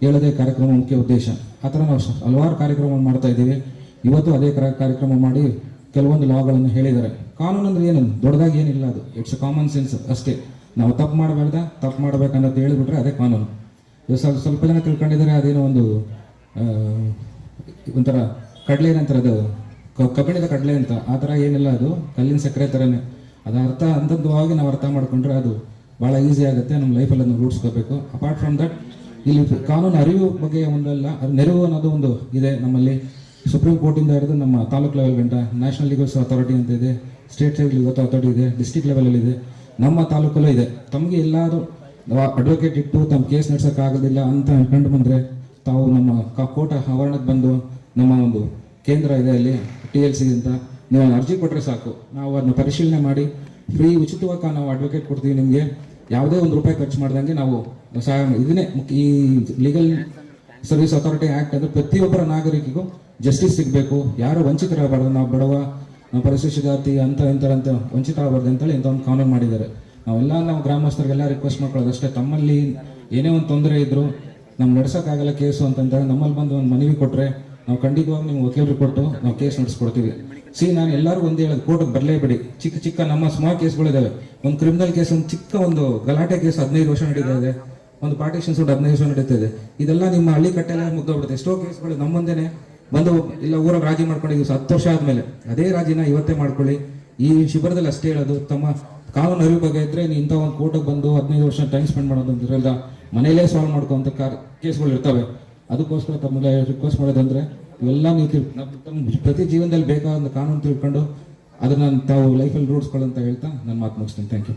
ಹೇಳೋದೇ ಕಾರ್ಯಕ್ರಮ ಮುಖ್ಯ ಉದ್ದೇಶ. ಆ ಥರ ನಾವು ಹಲವಾರು ಕಾರ್ಯಕ್ರಮ ಮಾಡ್ತಾ ಇದ್ದೀವಿ. ಇವತ್ತು ಅದೇ ಕರ- ಕಾರ್ಯಕ್ರಮ ಮಾಡಿ ಕೆಲವೊಂದು ಲಾಗಳನ್ನು ಹೇಳಿದ್ದಾರೆ. ಕಾನೂನು ಅಂದರೆ ಏನು? ದೊಡ್ಡದಾಗಿ ಏನಿಲ್ಲ ಅದು. ಇಟ್ಸ್ ಕಾಮನ್ ಸೆನ್ಸ್ ಅಷ್ಟೇ. ನಾವು ತಪ್ಪು ಮಾಡಬಾರ್ದ, ತಪ್ಪು ಮಾಡಬೇಕನ್ನೋದು ಹೇಳಿಬಿಟ್ರೆ ಅದೇ ಕಾನೂನು. ಇವಾಗ ಸ್ವಲ್ಪ ಸ್ವಲ್ಪ ಜನ ತಿಳ್ಕೊಂಡಿದ್ದಾರೆ, ಅದೇನೋ ಒಂದು ಒಂಥರ ಕಡಲೆ ಏನಂತಾರೆ ಅದು ಕಬ್ಬಿಣದ ಕಡಲೆ ಅಂತ. ಆ ಥರ ಏನಿಲ್ಲ ಅದು. ಕಲ್ಲಿನ ಸಕ್ಕರೆ ಥರನೇ ಅದು ಅರ್ಥ ಅಂತಂದವಾಗಿ ನಾವು ಅರ್ಥ ಮಾಡ್ಕೊಂಡ್ರೆ ಅದು ಭಾಳ ಈಸಿ ಆಗುತ್ತೆ. ನಮ್ಮ ಲೈಫಲ್ಲಿ ಅದನ್ನು ರೂಢಿಸ್ಕೋಬೇಕು. ಅಪಾರ್ಟ್ ಫ್ರಮ್ ದಟ್ ಇಲ್ಲಿ ಕಾನೂನು ಅರಿವು ಬಗ್ಗೆ ಒಂದಲ್ಲ. ಅದು ನೆರವು ಅನ್ನೋದು ಒಂದು ಇದೆ ನಮ್ಮಲ್ಲಿ. ಸುಪ್ರೀಂ ಕೋರ್ಟಿಂದ ಹಿಡಿದು ನಮ್ಮ ತಾಲೂಕು ಲೆವೆಲ್ ಗಂಟ ನ್ಯಾಷನಲ್ ಲೀಗಲ್ಸ್ ಅಥಾರಿಟಿ ಅಂತ ಇದೆ. ಸ್ಟೇಟ್ ಲೀಗಲ್ ಅಥಾರಿಟಿ ಇದೆ. ಡಿಸ್ಟಿಕ್ ಲೆವೆಲಲ್ಲಿ ಇದೆ. ನಮ್ಮ ತಾಲೂಕಲ್ಲೂ ಇದೆ. ತಮಗೆ ಎಲ್ಲಾದರೂ ಅಡ್ವೊಕೇಟ್ ಇಟ್ಟು ತಮ್ಮ ಕೇಸ್ ನಡೆಸೋಕ್ಕಾಗೋದಿಲ್ಲ ಅಂತ ಕಂಡು ಬಂದರೆ ತಾವು ನಮ್ಮ ಕೋರ್ಟ್ ಆವರಣಕ್ಕೆ ಬಂದು ನಮ್ಮ ಒಂದು ಕೇಂದ್ರ ಇದೆ ಅಲ್ಲಿ. ಟಿ ಎಲ್ ಸಿ ಅಂತ ನೀವು ಅರ್ಜಿ ಕೊಟ್ಟರೆ ಸಾಕು. ನಾವು ಅದನ್ನ ಪರಿಶೀಲನೆ ಮಾಡಿ ಫ್ರೀ ಉಚಿತವಾಗಿ ನಾವು ಅಡ್ವೊಕೇಟ್ ಕೊಡ್ತೀವಿ ನಿಮಗೆ. ಯಾವುದೇ ಒಂದು ರೂಪಾಯಿ ಖರ್ಚು ಮಾಡ್ದಂಗೆ ನಾವು ಸಹಾಯ ಇದನ್ನೇ ಈ ಲೀಗಲ್ ಸರ್ವಿಸ್ ಅಥಾರಿಟಿ ಆ್ಯಕ್ಟ್ ಅಂದರೆ ಪ್ರತಿಯೊಬ್ಬರ ನಾಗರಿಕಿಗೂ ಜಸ್ಟಿಸ್ ಸಿಗಬೇಕು. ಯಾರು ವಂಚಿತರಾಗಬಾರ್ದು, ನಾವು ಬಡವ, ನಾವು ಪರಿಶಿಷ್ಟ ಜಾತಿ ಅಂತ ಇಂಥ ಅಂತ ವಂಚಿತರಾಗಬಾರ್ದು ಅಂತೇಳಿ ಇಂಥ ಒಂದು ಕಾನೂನು ಮಾಡಿದ್ದಾರೆ. ನಾವೆಲ್ಲ, ನಾವು ಗ್ರಾಮಸ್ಥರಿಗೆಲ್ಲ ರಿಕ್ವೆಸ್ಟ್ ಮಾಡ್ಕೊಳ್ಳೋದು ಅಷ್ಟೇ. ತಮ್ಮಲ್ಲಿ ಏನೇ ಒಂದು ತೊಂದರೆ ಇದ್ದರೂ ನಮ್ಗೆ ನಡೆಸೋಕ್ಕಾಗಲ್ಲ ಕೇಸು ಅಂತಂದರೆ ನಮ್ಮಲ್ಲಿ ಬಂದು ಒಂದು ಮನವಿ ಕೊಟ್ಟರೆ ನಾವು ಖಂಡಿತವಾಗಿ ನಿಮ್ಗೆ ವಕೀಲರು ಕೊಟ್ಟು ನಾವು ಕೇಸ್ ನಡೆಸ್ಕೊಡ್ತೀವಿ. ಸಿ ನಾನು ಎಲ್ಲರೂ ಒಂದೇ ಹೇಳೋದು ಕೋರ್ಟ್ಗೆ ಬರಲೇಬೇಡಿ ಚಿಕ್ಕ ಚಿಕ್ಕ ನಮ್ಮ ಸ್ಮಾಲ್ ಕೇಸ್ಗಳಿದ್ದಾವೆ ಒಂದು ಕ್ರಿಮಿನಲ್ ಕೇಸ್ ಒಂದು ಚಿಕ್ಕ ಒಂದು ಗಲಾಟೆ ಕೇಸ್ ಹದಿನೈದು ವರ್ಷ ನಡೀತಾ ಇದೆ. ಒಂದು ಪಾರ್ಟಿಷನ್ ಒಂದು ಹದಿನೈದು ವರ್ಷ ನಡೀತಾ ಇದೆ. ಇದೆಲ್ಲ ನಿಮ್ಮ ಹಳ್ಳಿ ಕಟ್ಟೆಲ್ಲ ಮುಗ್ದೋಗ್ಬಿಡುತ್ತೆ. ಎಷ್ಟೋ ಕೇಸ್ಗಳು ನಮ್ಮೊಂದೇನೆ ಮುಂದೆನೆ ಬಂದು ಇಲ್ಲ ಊರಾಗ ರಾಜಿ ಮಾಡ್ಕೊಂಡಿದ್ದೀವಿ. ಹತ್ತು ವರ್ಷ ಆದಮೇಲೆ. ಅದೇ ರಾಜಿನ ಇವತ್ತೇ ಮಾಡ್ಕೊಳ್ಳಿ. ಈ ಶಿಬಿರದಲ್ಲಿ ಅಷ್ಟೇ ಹೇಳೋದು. ತಮ್ಮ ಕಾನೂನು ಅರಿವು ಬಗ್ಗೆ ಇದ್ರೆ ಇಂಥ ಒಂದು ಕೋರ್ಟಿಗೆ ಬಂದು ಹದಿನೈದು ವರ್ಷ ಟೈಮ್ ಸ್ಪೆಂಡ್ ಮಾಡೋದು ಮನೇಲೇ ಸಾಲ್ವ್ ಮಾಡ್ಕೊಂತ ಕೇಸ್ಗಳು ಇರ್ತವೆ. ಅದಕ್ಕೋಸ್ಕರ ತಮ್ಮಲ್ಲಿ ರಿಕ್ವೆಸ್ಟ್ ಮಾಡೋದಂದ್ರೆ ಇವೆಲ್ಲ ನೀವು ತಿಳ್ ಪ್ರತಿ ಜೀವನದಲ್ಲಿ ಬೇಕಾದ ಕಾನೂನು ತಿಳ್ಕೊಂಡು ಅದನ್ನ ತಾವು ಲೈಫಲ್ಲಿ ರೂಢಿಸ್ಕೊಳ್ಳಂತ ಹೇಳ್ತಾ ನನ್ನ ಮಾತು ಮುಗಿಸ್ತೀನಿ. ಥ್ಯಾಂಕ್ ಯು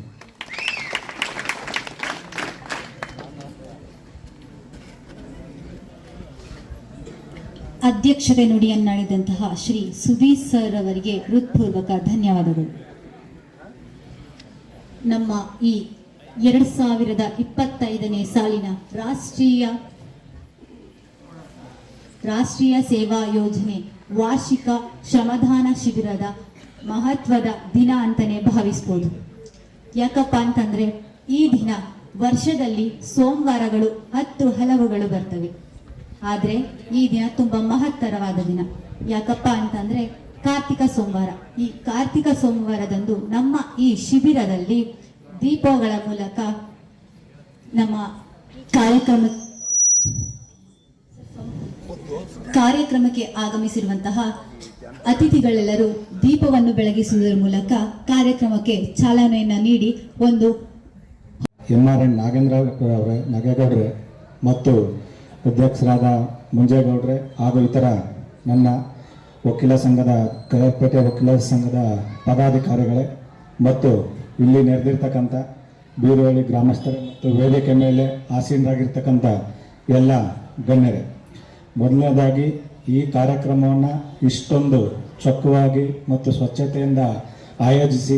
ಅಧ್ಯಕ್ಷತೆ ನುಡಿಯನ್ನಾಡಿದಂತಹ ಶ್ರೀ ಸುಧೀರ್ ಸರ್ ಅವರಿಗೆ ಹೃತ್ಪೂರ್ವಕ ಧನ್ಯವಾದಗಳು. ನಮ್ಮ ಈ ಎರಡ್ ಸಾವಿರದ ಇಪ್ಪತ್ತೈದನೇ ಸಾಲಿನ ರಾಷ್ಟ್ರೀಯ ರಾಷ್ಟ್ರೀಯ ಸೇವಾ ಯೋಜನೆ ವಾರ್ಷಿಕ ಶ್ರಮದಾನ ಶಿಬಿರದ ಮಹತ್ವದ ದಿನ ಅಂತಲೇ ಭಾವಿಸ್ಬೋದು. ಯಾಕಪ್ಪ ಅಂತಂದ್ರೆ ಈ ದಿನ ವರ್ಷದಲ್ಲಿ ಸೋಮವಾರಗಳು ಹತ್ತು ಹಲವುಗಳು ಬರ್ತವೆ. ಆದ್ರೆ ಈ ದಿನ ತುಂಬಾ ಮಹತ್ತರವಾದ ದಿನ. ಯಾಕಪ್ಪ ಅಂತಂದ್ರೆ ಕಾರ್ತಿಕ ಸೋಮವಾರ. ಈ ಕಾರ್ತಿಕ ಸೋಮವಾರದಂದು ನಮ್ಮ ಈ ಶಿಬಿರದಲ್ಲಿ ದೀಪಗಳ ಮೂಲಕ ನಮ್ಮ ಕಾರ್ಯಕ್ರಮ ಕಾರ್ಯಕ್ರಮಕ್ಕೆ ಆಗಮಿಸಿರುವಂತಹ ಅತಿಥಿಗಳೆಲ್ಲರೂ ದೀಪವನ್ನು ಬೆಳಗಿಸುವುದರ ಮೂಲಕ ಕಾರ್ಯಕ್ರಮಕ್ಕೆ ಚಾಲನೆಯನ್ನು ನೀಡಿ ಒಂದು ಎಂ ಆರ್ ಎನ್. ನಾಗೇಂದ್ರ ಅವರೇ, ನಾಗೇಗೌಡ್ರೆ ಮತ್ತು ಅಧ್ಯಕ್ಷರಾದ ಮುಂಜೇಗೌಡ್ರೆ ಹಾಗೂ ಇತರ ನನ್ನ ವಕೀಲ ಸಂಘದ ಕಲರ್ಪೇಟೆ ವಕೀಲ ಸಂಘದ ಪದಾಧಿಕಾರಿಗಳೇ ಮತ್ತು ಇಲ್ಲಿ ನೆರೆದಿರ್ತಕ್ಕಂಥ ಬೀರುವಳ್ಳಿ ಗ್ರಾಮಸ್ಥರು ಮತ್ತು ವೇದಿಕೆ ಮೇಲೆ ಆಸೀನರಾಗಿರ್ತಕ್ಕಂಥ ಎಲ್ಲ ಗಣ್ಯರೇ. ಮೊದಲನೇದಾಗಿ ಈ ಕಾರ್ಯಕ್ರಮವನ್ನು ಇಷ್ಟೊಂದು ಚೊಕ್ಕವಾಗಿ ಮತ್ತು ಸ್ವಚ್ಛತೆಯಿಂದ ಆಯೋಜಿಸಿ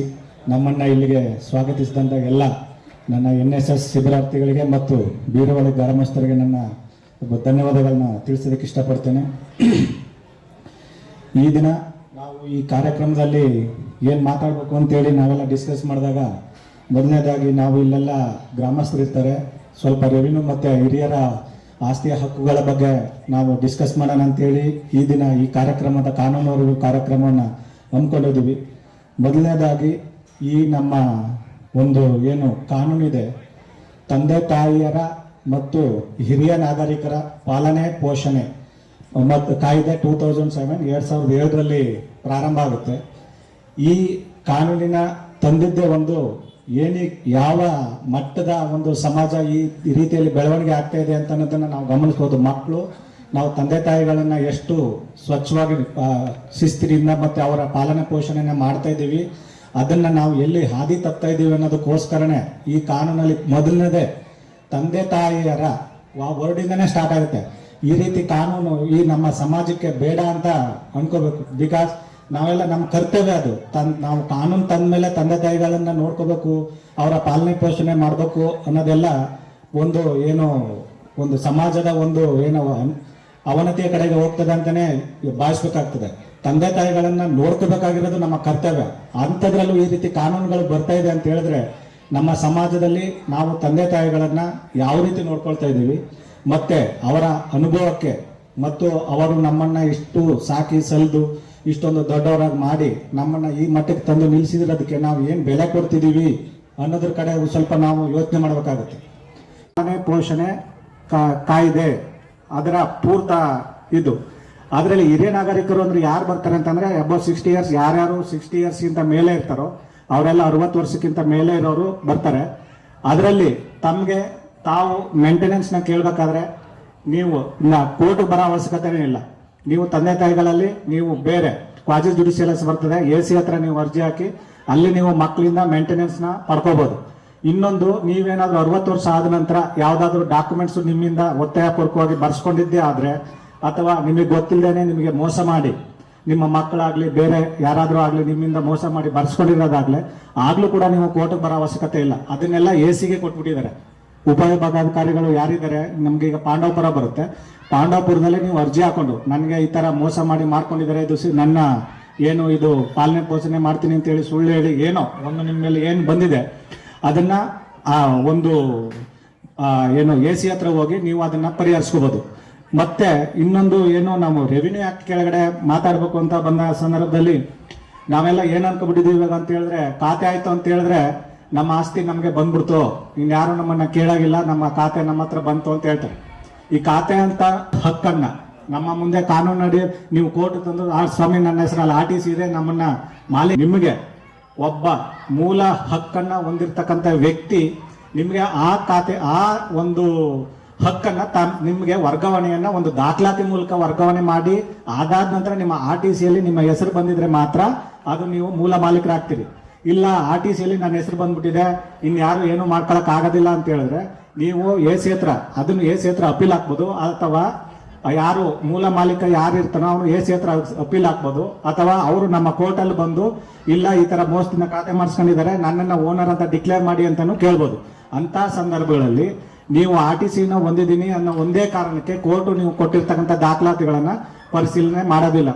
ನಮ್ಮನ್ನು ಇಲ್ಲಿಗೆ ಸ್ವಾಗತಿಸಿದಂಥ ಎಲ್ಲ ನನ್ನ ಎನ್ ಎಸ್ ಎಸ್ ಶಿಬಿರಾರ್ಥಿಗಳಿಗೆ ಮತ್ತು ಬೀರವಳ್ಳಿ ಗ್ರಾಮಸ್ಥರಿಗೆ ನನ್ನ ಧನ್ಯವಾದಗಳನ್ನ ತಿಳಿಸೋದಕ್ಕೆ ಇಷ್ಟಪಡ್ತೇನೆ. ಈ ದಿನ ನಾವು ಈ ಕಾರ್ಯಕ್ರಮದಲ್ಲಿ ಏನು ಮಾತಾಡಬೇಕು ಅಂತೇಳಿ ನಾವೆಲ್ಲ ಡಿಸ್ಕಸ್ ಮಾಡಿದಾಗ ಮೊದಲನೇದಾಗಿ ನಾವು ಇಲ್ಲೆಲ್ಲ ಗ್ರಾಮಸ್ಥರಿರ್ತಾರೆ. ಸ್ವಲ್ಪ ರೆವಿನ್ಯೂ ಮತ್ತು ಹಿರಿಯರ ಆಸ್ತಿಯ ಹಕ್ಕುಗಳ ಬಗ್ಗೆ ನಾವು ಡಿಸ್ಕಸ್ ಮಾಡೋಣ ಅಂತೇಳಿ ಈ ದಿನ ಈ ಕಾರ್ಯಕ್ರಮದ ಕಾನೂನು ಅರಿವು ಕಾರ್ಯಕ್ರಮವನ್ನು ಹಮ್ಮಿಕೊಂಡಿದ್ದೀವಿ. ಮೊದಲನೇದಾಗಿ ಈ ನಮ್ಮ ಒಂದು ಏನು ಕಾನೂನಿದೆ ತಂದೆ ತಾಯಿಯರ ಮತ್ತು ಹಿರಿಯ ನಾಗರಿಕರ ಪಾಲನೆ, ಪೋಷಣೆ ಮತ್ತು ಕಾಯ್ದೆ ಟೂ ತೌಸಂಡ್ ಸೆವೆನ್ ಎರಡು ಸಾವಿರದ ಏಳರಲ್ಲಿ ಪ್ರಾರಂಭ ಆಗುತ್ತೆ. ಈ ಕಾನೂನಿನ ತಂದಿದ್ದೇ ಒಂದು ಏನಿ ಯಾವ ಮಟ್ಟದ ಒಂದು ಸಮಾಜ ಈ ರೀತಿಯಲ್ಲಿ ಬೆಳವಣಿಗೆ ಆಗ್ತಾ ಇದೆ ಅಂತ ಅನ್ನೋದನ್ನ ನಾವು ಗಮನಿಸ್ಬೋದು. ಮಕ್ಕಳು ನಾವು ತಂದೆ ತಾಯಿಗಳನ್ನ ಎಷ್ಟು ಸ್ವಚ್ಛವಾಗಿ ಶಿಸ್ತಿನಿಂದ ಮತ್ತೆ ಅವರ ಪಾಲನೆ ಪೋಷಣೆಯನ್ನು ಮಾಡ್ತಾ ಇದ್ದೀವಿ. ಅದನ್ನ ನಾವು ಎಲ್ಲಿ ಹಾದಿ ತಪ್ತಾ ಇದ್ದೀವಿ ಅನ್ನೋದಕ್ಕೋಸ್ಕರನೇ ಈ ಕಾನೂನಲ್ಲಿ ಮೊದಲನೇದೇ ತಂದೆ ತಾಯಿಯರ ವರ್ಡಿಂದನೇ ಸ್ಟಾರ್ಟ್ ಆಗುತ್ತೆ. ಈ ರೀತಿ ಕಾನೂನು ಈ ನಮ್ಮ ಸಮಾಜಕ್ಕೆ ಬೇಡ ಅಂತ ಅನ್ಕೋಬೇಕು. ಬಿಕಾಸ್ ನಾವೆಲ್ಲ ನಮ್ಮ ಕರ್ತವ್ಯ ಅದು. ತನ್, ನಾವು ಕಾನೂನು ತಂದ ಮೇಲೆ ತಂದೆ ತಾಯಿಗಳನ್ನ ನೋಡ್ಕೋಬೇಕು, ಅವರ ಪಾಲನೆ ಪೋಷಣೆ ಮಾಡಬೇಕು ಅನ್ನೋದೆಲ್ಲ ಒಂದು ಏನು, ಒಂದು ಸಮಾಜದ ಒಂದು ಏನು ಅವನತಿಯ ಕಡೆಗೆ ಹೋಗ್ತದೆ ಅಂತಾನೆ ಭಾವಿಸ್ಬೇಕಾಗ್ತದೆ. ತಂದೆ ತಾಯಿಗಳನ್ನ ನೋಡ್ಕೋಬೇಕಾಗಿರೋದು ನಮ್ಮ ಕರ್ತವ್ಯ. ಅಂಥದ್ರಲ್ಲೂ ಈ ರೀತಿ ಕಾನೂನುಗಳು ಬರ್ತಾ ಇದೆ ಅಂತ ಹೇಳಿದ್ರೆ ನಮ್ಮ ಸಮಾಜದಲ್ಲಿ ನಾವು ತಂದೆ ತಾಯಿಗಳನ್ನ ಯಾವ ರೀತಿ ನೋಡ್ಕೊಳ್ತಾ ಇದ್ದೀವಿ, ಮತ್ತೆ ಅವರ ಅನುಭವಕ್ಕೆ, ಮತ್ತು ಅವರು ನಮ್ಮನ್ನ ಇಷ್ಟು ಸಾಕಿ ಸಲ್ದು ಇಷ್ಟೊಂದು ದೊಡ್ಡವರಾಗಿ ಮಾಡಿ ನಮ್ಮನ್ನ ಈ ಮಟ್ಟಕ್ಕೆ ತಂದು ನಿಲ್ಲಿಸಿದ್ರದಕ್ಕೆ ನಾವು ಏನು ಬೆಲೆ ಕೊಡ್ತಿದ್ದೀವಿ ಅನ್ನೋದ್ರ ಕಡೆ ಸ್ವಲ್ಪ ನಾವು ಯೋಚನೆ ಮಾಡಬೇಕಾಗುತ್ತೆ. ಮನೆ ಪೋಷಣೆ ಕಾಯ್ದೆ ಅದರ ಪೂರ್ತ ಇದು. ಅದರಲ್ಲಿ ಹಿರಿಯ ನಾಗರಿಕರು ಅಂದ್ರೆ ಯಾರು ಬರ್ತಾರೆ ಅಂತಂದ್ರೆ ಅಬೌವ್ ಸಿಕ್ಸ್ಟಿ ಇಯರ್ಸ್ ಯಾರ್ಯಾರು ಸಿಕ್ಸ್ಟಿ ಇಯರ್ಸ್ ಗಿಂತ ಮೇಲೆ ಇರ್ತಾರೋ ಅವರೆಲ್ಲ ಅರವತ್ತು ವರ್ಷಕ್ಕಿಂತ ಮೇಲೆ ಇರೋರು ಬರ್ತಾರೆ. ಅದರಲ್ಲಿ ತಮಗೆ ತಾವು ಮೇಂಟೆನೆನ್ಸ್ನ ಕೇಳಬೇಕಾದ್ರೆ ನೀವು ಕೋರ್ಟ್ ಬರೋ ಅವಶ್ಯಕತೆನೇ ಇಲ್ಲ. ನೀವು ತಂದೆ ತಾಯಿಗಳಲ್ಲಿ ನೀವು ಬೇರೆ ಕ್ವಾಜಿ ಜುಡಿಷಿಯಲ್ಸ್ ಬರ್ತದೆ ಎ ಸಿ ಹತ್ರ ನೀವು ಅರ್ಜಿ ಹಾಕಿ, ಅಲ್ಲಿ ನೀವು ಮಕ್ಕಳಿಂದ ಮೇಂಟೆನೆನ್ಸ್ನ ಪಡ್ಕೋಬಹುದು ಇನ್ನೊಂದು, ನೀವೇನಾದ್ರೂ ಅರವತ್ತು ವರ್ಷ ಆದ ನಂತರ ಯಾವುದಾದ್ರೂ ಡಾಕ್ಯುಮೆಂಟ್ಸ್ ನಿಮ್ಮಿಂದ ಒತ್ತಾಯ ಪೂರ್ವಕವಾಗಿ ಬರ್ಸ್ಕೊಂಡಿದ್ದೇ ಆದ್ರೆ, ಅಥವಾ ನಿಮಗೆ ಗೊತ್ತಿಲ್ಲದೇನೆ ನಿಮಗೆ ಮೋಸ ಮಾಡಿ, ನಿಮ್ಮ ಮಕ್ಕಳಾಗ್ಲಿ, ಬೇರೆ ಯಾರಾದರೂ ಆಗಲಿ ನಿಮ್ಮಿಂದ ಮೋಸ ಮಾಡಿ ಬರ್ಸ್ಕೊಂಡಿರೋದಾಗ್ಲಿ, ಆಗಲೂ ಕೂಡ ನೀವು ಕೋರ್ಟ್ಗೆ ಬರೋ ಅವಶ್ಯಕತೆ ಇಲ್ಲ. ಅದನ್ನೆಲ್ಲ ಎ ಸಿಗೆ ಕೊಟ್ಬಿಟ್ಟಿದ್ದಾರೆ. ಉಪವಿಭಾಗಾಧಿಕಾರಿಗಳು ಯಾರಿದ್ದಾರೆ, ನಮ್ಗೆ ಈಗ ಪಾಂಡವಪುರ ಬರುತ್ತೆ. ಪಾಂಡವಪುರದಲ್ಲಿ ನೀವು ಅರ್ಜಿ ಹಾಕೊಂಡು, ನನಗೆ ಈ ಥರ ಮೋಸ ಮಾಡಿ ಮಾಡ್ಕೊಂಡಿದ್ದಾರೆ ಇದು ನನ್ನ ಏನು ಇದು ಪಾಲನೆ ಪೋಷಣೆ ಮಾಡ್ತೀನಿ ಅಂತ ಹೇಳಿ ಸುಳ್ಳು ಹೇಳಿ ಏನೋ ಒಂದು ನಿಮ್ಮ ಮೇಲೆ ಏನು ಬಂದಿದೆ, ಅದನ್ನು ಆ ಒಂದು ಏನು ಎ ಸಿ ಹತ್ರ ಹೋಗಿ ನೀವು ಅದನ್ನು ಪರಿಹರಿಸ್ಕೋಬೋದು. ಮತ್ತೆ ಇನ್ನೊಂದು ಏನು ನಾವು ರೆವಿನ್ಯೂ ಆ್ಯಕ್ಟ್ ಕೆಳಗಡೆ ಮಾತಾಡಬೇಕು ಅಂತ ಬಂದ ಸಂದರ್ಭದಲ್ಲಿ ನಾವೆಲ್ಲ ಏನು ಅನ್ಕೊಬಿಟ್ಟಿದ್ದೀವಿ ಇವಾಗ ಅಂತ ಹೇಳಿದ್ರೆ, ಖಾತೆ ಆಯಿತು ಅಂತ ಹೇಳಿದ್ರೆ ನಮ್ಮ ಆಸ್ತಿ ನಮಗೆ ಬಂದ್ಬಿಡ್ತು, ಇನ್ಯಾರು ನಮ್ಮನ್ನು ಕೇಳಾಗಿಲ್ಲ, ನಮ್ಮ ಖಾತೆ ನಮ್ಮ ಹತ್ರ ಬಂತು ಅಂತ ಹೇಳ್ತಾರೆ. ಈ ಖಾತೆ ಅಂತ ಹಕ್ಕನ್ನ ನಮ್ಮ ಮುಂದೆ ಕಾನೂನು ಅಡಿ ನೀವು ಕೋರ್ಟ್ ತಂದು ಆ ಸ್ವಾಮಿ ನನ್ನ ಹೆಸರಲ್ಲಿ, ಆರ್ ಟಿ ಸಿ ಇದೆ, ನಮ್ಮನ್ನ ಮಾಲಿ ನಿಮಗೆ ಒಬ್ಬ ಮೂಲ ಹಕ್ಕನ್ನ ಹೊಂದಿರ್ತಕ್ಕಂಥ ವ್ಯಕ್ತಿ ನಿಮಗೆ ಆ ಖಾತೆ, ಆ ಒಂದು ಹಕ್ಕನ್ನ ತ ನಿಮಗೆ ವರ್ಗಾವಣೆಯನ್ನ ಒಂದು ದಾಖಲಾತಿ ಮೂಲಕ ವರ್ಗಾವಣೆ ಮಾಡಿ, ಅದಾದ ನಂತರ ನಿಮ್ಮ ಆರ್ ಟಿ ಸಿಯಲ್ಲಿ ನಿಮ್ಮ ಹೆಸರು ಬಂದಿದ್ರೆ ಮಾತ್ರ ಅದು ನೀವು ಮೂಲ ಮಾಲೀಕರಾಗ್ತೀರಿ. ಇಲ್ಲ ಆರ್ ಟಿ ಸಿಯಲ್ಲಿ ನನ್ನ ಹೆಸರು ಬಂದ್ಬಿಟ್ಟಿದೆ ಇನ್ಯಾರು ಏನು ಮಾಡ್ಕೊಳಕ್ ಆಗೋದಿಲ್ಲ ಅಂತ ಹೇಳಿದ್ರೆ, ನೀವು ಎ ಸಿ ಹತ್ರ ಅದನ್ನು ಎ ಸಿ ಹತ್ರ ಅಪೀಲ್ ಹಾಕ್ಬೋದು, ಅಥವಾ ಯಾರು ಮೂಲ ಮಾಲೀಕ ಯಾರು ಇರ್ತಾನೋ ಅವನು ಎ ಸಿ ಹತ್ರ ಅಪೀಲ್ ಹಾಕ್ಬೋದು, ಅಥವಾ ಅವರು ನಮ್ಮ ಕೋರ್ಟಲ್ಲಿ ಬಂದು, ಇಲ್ಲ, ಈ ತರ ಮೋಸದಿಂದ ಖಾತೆ ಮಾಡಿಸ್ಕೊಂಡಿದ್ದಾರೆ, ನನ್ನನ್ನು ಓನರ್ ಅಂತ ಡಿಕ್ಲೇರ್ ಮಾಡಿ ಅಂತಾನು ಕೇಳ್ಬೋದು. ಅಂತ ಸಂದರ್ಭಗಳಲ್ಲಿ ನೀವು ಆರ್ ಟಿ ಸಿನ ಹೊಂದಿದ್ದೀನಿ ಅನ್ನೋ ಒಂದೇ ಕಾರಣಕ್ಕೆ ಕೋರ್ಟು ನೀವು ಕೊಟ್ಟಿರ್ತಕ್ಕಂಥ ದಾಖಲಾತಿಗಳನ್ನ ಪರಿಶೀಲನೆ ಮಾಡೋದಿಲ್ಲ.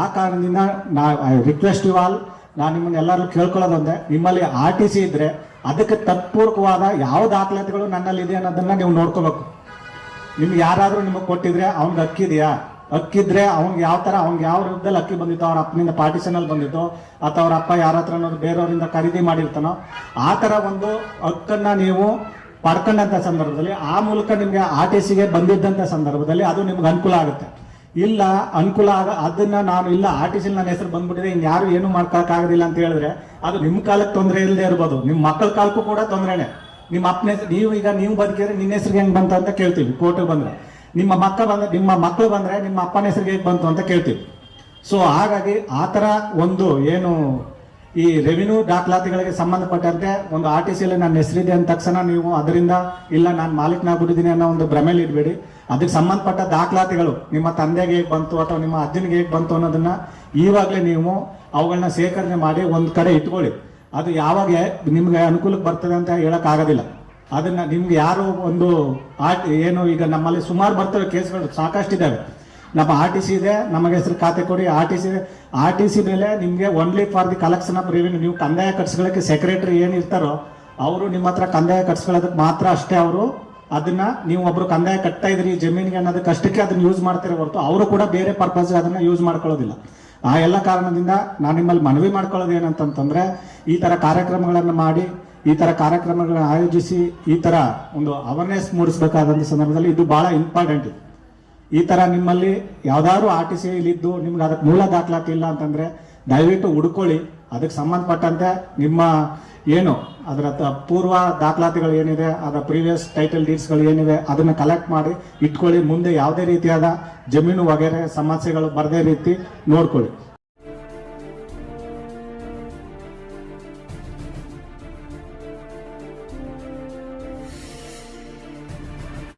ಆ ಕಾರಣದಿಂದ ನಾ ರಿಕ್ವೆಸ್ಟ್ ಯು ಆಲ್ ನಾನು ನಿಮ್ಮನ್ನ ಎಲ್ಲರೂ ಕೇಳ್ಕೊಳ್ಳೋದೊಂದೇ ನಿಮ್ಮಲ್ಲಿ ಆರ್ ಟಿ ಸಿ ಇದ್ರೆ ಅದಕ್ಕೆ ತತ್ಪೂರ್ವಕವಾದ ಯಾವ ದಾಖಲಾತಿಗಳು ನನ್ನಲ್ಲಿ ಇದೆ ಅನ್ನೋದನ್ನ ನೀವು ನೋಡ್ಕೋಬೇಕು. ನಿಮ್ಗೆ ಯಾರಾದರೂ ನಿಮಗೆ ಕೊಟ್ಟಿದ್ರೆ ಅವ್ನಿಗೆ ಅಕ್ಕಿದೆಯಾ ಅಕ್ಕಿದ್ರೆ ಅವ್ನಿಗೆ ಯಾವ ತರ, ಅವ್ನಿಗೆ ಯಾವ ರೂಪದಲ್ಲಿ ಅಕ್ಕಿ ಬಂದಿತ್ತು, ಅವ್ರ ಅಪ್ಪನಿಂದ ಪಾರ್ಟಿಷನಲ್ಲಿ ಬಂದಿತ್ತು, ಅಥವಾ ಅವ್ರ ಅಪ್ಪ ಯಾರ ಹತ್ರ ಬೇರೆಯವರಿಂದ ಖರೀದಿ ಮಾಡಿರ್ತಾನೋ, ಆ ತರ ಒಂದು ಅಕ್ಕನ್ನ ನೀವು ಪಡ್ಕೊಂಡಂಥ ಸಂದರ್ಭದಲ್ಲಿ, ಆ ಮೂಲಕ ನಿಮಗೆ ಆರ್ ಟಿ ಸಿಗೆ ಬಂದಿದ್ದಂತ ಸಂದರ್ಭದಲ್ಲಿ ಅದು ನಿಮ್ಗೆ ಅನುಕೂಲ ಆಗುತ್ತೆ. ಇಲ್ಲ, ಅನುಕೂಲ ಆಗ ಅದನ್ನ ನಾನು ಇಲ್ಲ ಆರ್ ಟಿ ಸಿ ನನ್ನ ಹೆಸರು ಬಂದ್ಬಿಟ್ಟಿದೆ, ಇನ್ ಯಾರು ಏನು ಮಾಡ್ಕೊಳಕ್ ಆಗದಿಲ್ಲ ಅಂತ ಹೇಳಿದ್ರೆ ಅದು ನಿಮ್ ಕಾಲಕ್ಕೆ ತೊಂದರೆ ಇಲ್ಲದೆ ಇರ್ಬೋದು. ನಿಮ್ ಮಕ್ಕಳ ಕಾಲಕ್ಕೂ ಕೂಡ ತೊಂದರೆನೆ. ನಿಮ್ಮ ಅಪ್ಪನ ಹೆಸರು ನೀವು ಈಗ ನೀವು ಬದುಕಿದ್ರೆ ನಿನ್ನ ಹೆಸರಿಗೆ ಹೆಂಗ್ ಬಂತು ಅಂತ ಕೇಳ್ತೀವಿ ಕೋರ್ಟಿಗೆ ಬಂದ್ರೆ. ನಿಮ್ಮ ಮಕ್ಕ ಬಂದ್ರೆ, ನಿಮ್ಮ ಮಕ್ಕಳು ಬಂದ್ರೆ ನಿಮ್ಮ ಅಪ್ಪನ ಹೆಸರಿಗೆ ಹೇಗೆ ಬಂತು ಅಂತ ಕೇಳ್ತೀವಿ. ಸೊ ಹಾಗಾಗಿ ಆ ತರ ಒಂದು ಏನು ಈ ರೆವಿನ್ಯೂ ದಾಖಲಾತಿಗಳಿಗೆ ಸಂಬಂಧಪಟ್ಟಂತೆ ಒಂದು ಆರ್ ಟಿ ಸಿಯಲ್ಲಿ ನನ್ನ ಹೆಸರಿದೆ ಅಂದ ತಕ್ಷಣ ನೀವು ಅದರಿಂದ ಇಲ್ಲ, ನಾನು ಮಾಲೀಕನಾಗ್ಬಿಟ್ಟಿದ್ದೀನಿ ಅನ್ನೋ ಒಂದು ಭ್ರಮೆಯಲ್ಲಿ ಇಡಬೇಡಿ. ಅದಕ್ಕೆ ಸಂಬಂಧಪಟ್ಟ ದಾಖಲಾತಿಗಳು ನಿಮ್ಮ ತಂದೆಗೆ ಹೇಗೆ ಬಂತು ಅಥವಾ ನಿಮ್ಮ ಅಜ್ಜನಿಗೆ ಹೇಗೆ ಬಂತು ಅನ್ನೋದನ್ನ ಈವಾಗಲೇ ನೀವು ಅವುಗಳನ್ನ ಶೇಖರಣೆ ಮಾಡಿ ಒಂದು ಕಡೆ ಇಟ್ಕೊಳ್ಳಿ. ಅದು ಯಾವಾಗ ನಿಮ್ಗೆ ಅನುಕೂಲಕ್ಕೆ ಬರ್ತದೆ ಅಂತ ಹೇಳಕ್ ಆಗೋದಿಲ್ಲ ಅದನ್ನ ನಿಮ್ಗೆ ಯಾರು ಒಂದು ಆರ್ಟ್ ಏನು ಈಗ ನಮ್ಮಲ್ಲಿ ಸುಮಾರು ಬರ್ತವೆ ಕೇಸ್ಗಳು ಸಾಕಷ್ಟಿದ್ದಾವೆ ನಮ್ಮ ಆರ್ ಟಿ ಸಿ ಇದೆ, ನಮಗೆ ಹೆಸರು ಖಾತೆ ಕೊಡಿ, R T C R T C ಮೇಲೆ ನಿಮಗೆ only for the collection of revenue ನೀವು ಕಂದಾಯ ಕಟ್ಸ್ಗಳಕ್ಕೆ ಸೆಕ್ರೆಟರಿ ಏನಿರ್ತಾರೋ ಅವರು ನಿಮ್ಮ ಹತ್ರ ಕಂದಾಯ ಕಟ್ಸ್ಕೊಳ್ಳೋದಕ್ಕೆ ಮಾತ್ರ ಅಷ್ಟೇ ಅವರು ಅದನ್ನ ನೀವು ಒಬ್ರು ಕಂದಾಯ ಕಟ್ತಾ ಇದ್ರಿ, ಜಮೀನಿಗೆ ಅನ್ನೋದಕ್ಕೆ ಅಷ್ಟಕ್ಕೆ ಅದನ್ನ ಯೂಸ್ ಮಾಡ್ತಾರೆ ಹೊರತು ಅವರು ಕೂಡ ಬೇರೆ ಪರ್ಪಸ್ ಅದನ್ನ ಯೂಸ್ ಮಾಡ್ಕೊಳ್ಳೋದಿಲ್ಲ. ಆ ಎಲ್ಲ ಕಾರಣದಿಂದ ನಾನು ನಿಮ್ಮಲ್ಲಿ ಮನವಿ ಮಾಡ್ಕೊಳ್ಳೋದು ಏನಂತಂತಂದ್ರೆ, ಈ ತರ ಕಾರ್ಯಕ್ರಮಗಳನ್ನು ಮಾಡಿ, ಈ ತರ ಕಾರ್ಯಕ್ರಮಗಳನ್ನ ಆಯೋಜಿಸಿ, ಈ ತರ ಒಂದು ಅವೇರ್ನೆಸ್ ಮೂಡಿಸಬೇಕಾದಂತ ಸಂದರ್ಭದಲ್ಲಿ ಇದು ಬಹಳ ಇಂಪಾರ್ಟೆಂಟ್ ಈ ತರ ನಿಮ್ಮಲ್ಲಿ ಯಾವ್ದಾದ್ರು ಆರ್ ಟಿ ಸಿ ಇದ್ದು ನಿಮ್ಗೆ ಅದಕ್ಕೆ ಮೂಲ ದಾಖಲಾತಿ ಇಲ್ಲ ಅಂತಂದ್ರೆ ದಯವಿಟ್ಟು ಹುಡ್ಕೊಳ್ಳಿ. ಅದಕ್ಕೆ ಸಂಬಂಧಪಟ್ಟಂತೆ ನಿಮ್ಮ ಏನು, ಅದರ ಪೂರ್ವ ದಾಖಲಾತಿಗಳು ಏನಿದೆ, ಅದರ ಪ್ರೀವಿಯಸ್ ಟೈಟಲ್ ಡೀಡ್ಸ್ಗಳು ಏನಿವೆ, ಅದನ್ನ ಕಲೆಕ್ಟ್ ಮಾಡಿ, ಇಟ್ಕೊಳ್ಳಿ, ಮುಂದೆ ಯಾವುದೇ ರೀತಿಯಾದ ಜಮೀನು ವಗೇರೆ ಸಮಸ್ಯೆಗಳು ಬರದೇ ರೀತಿ ನೋಡ್ಕೊಳ್ಳಿ.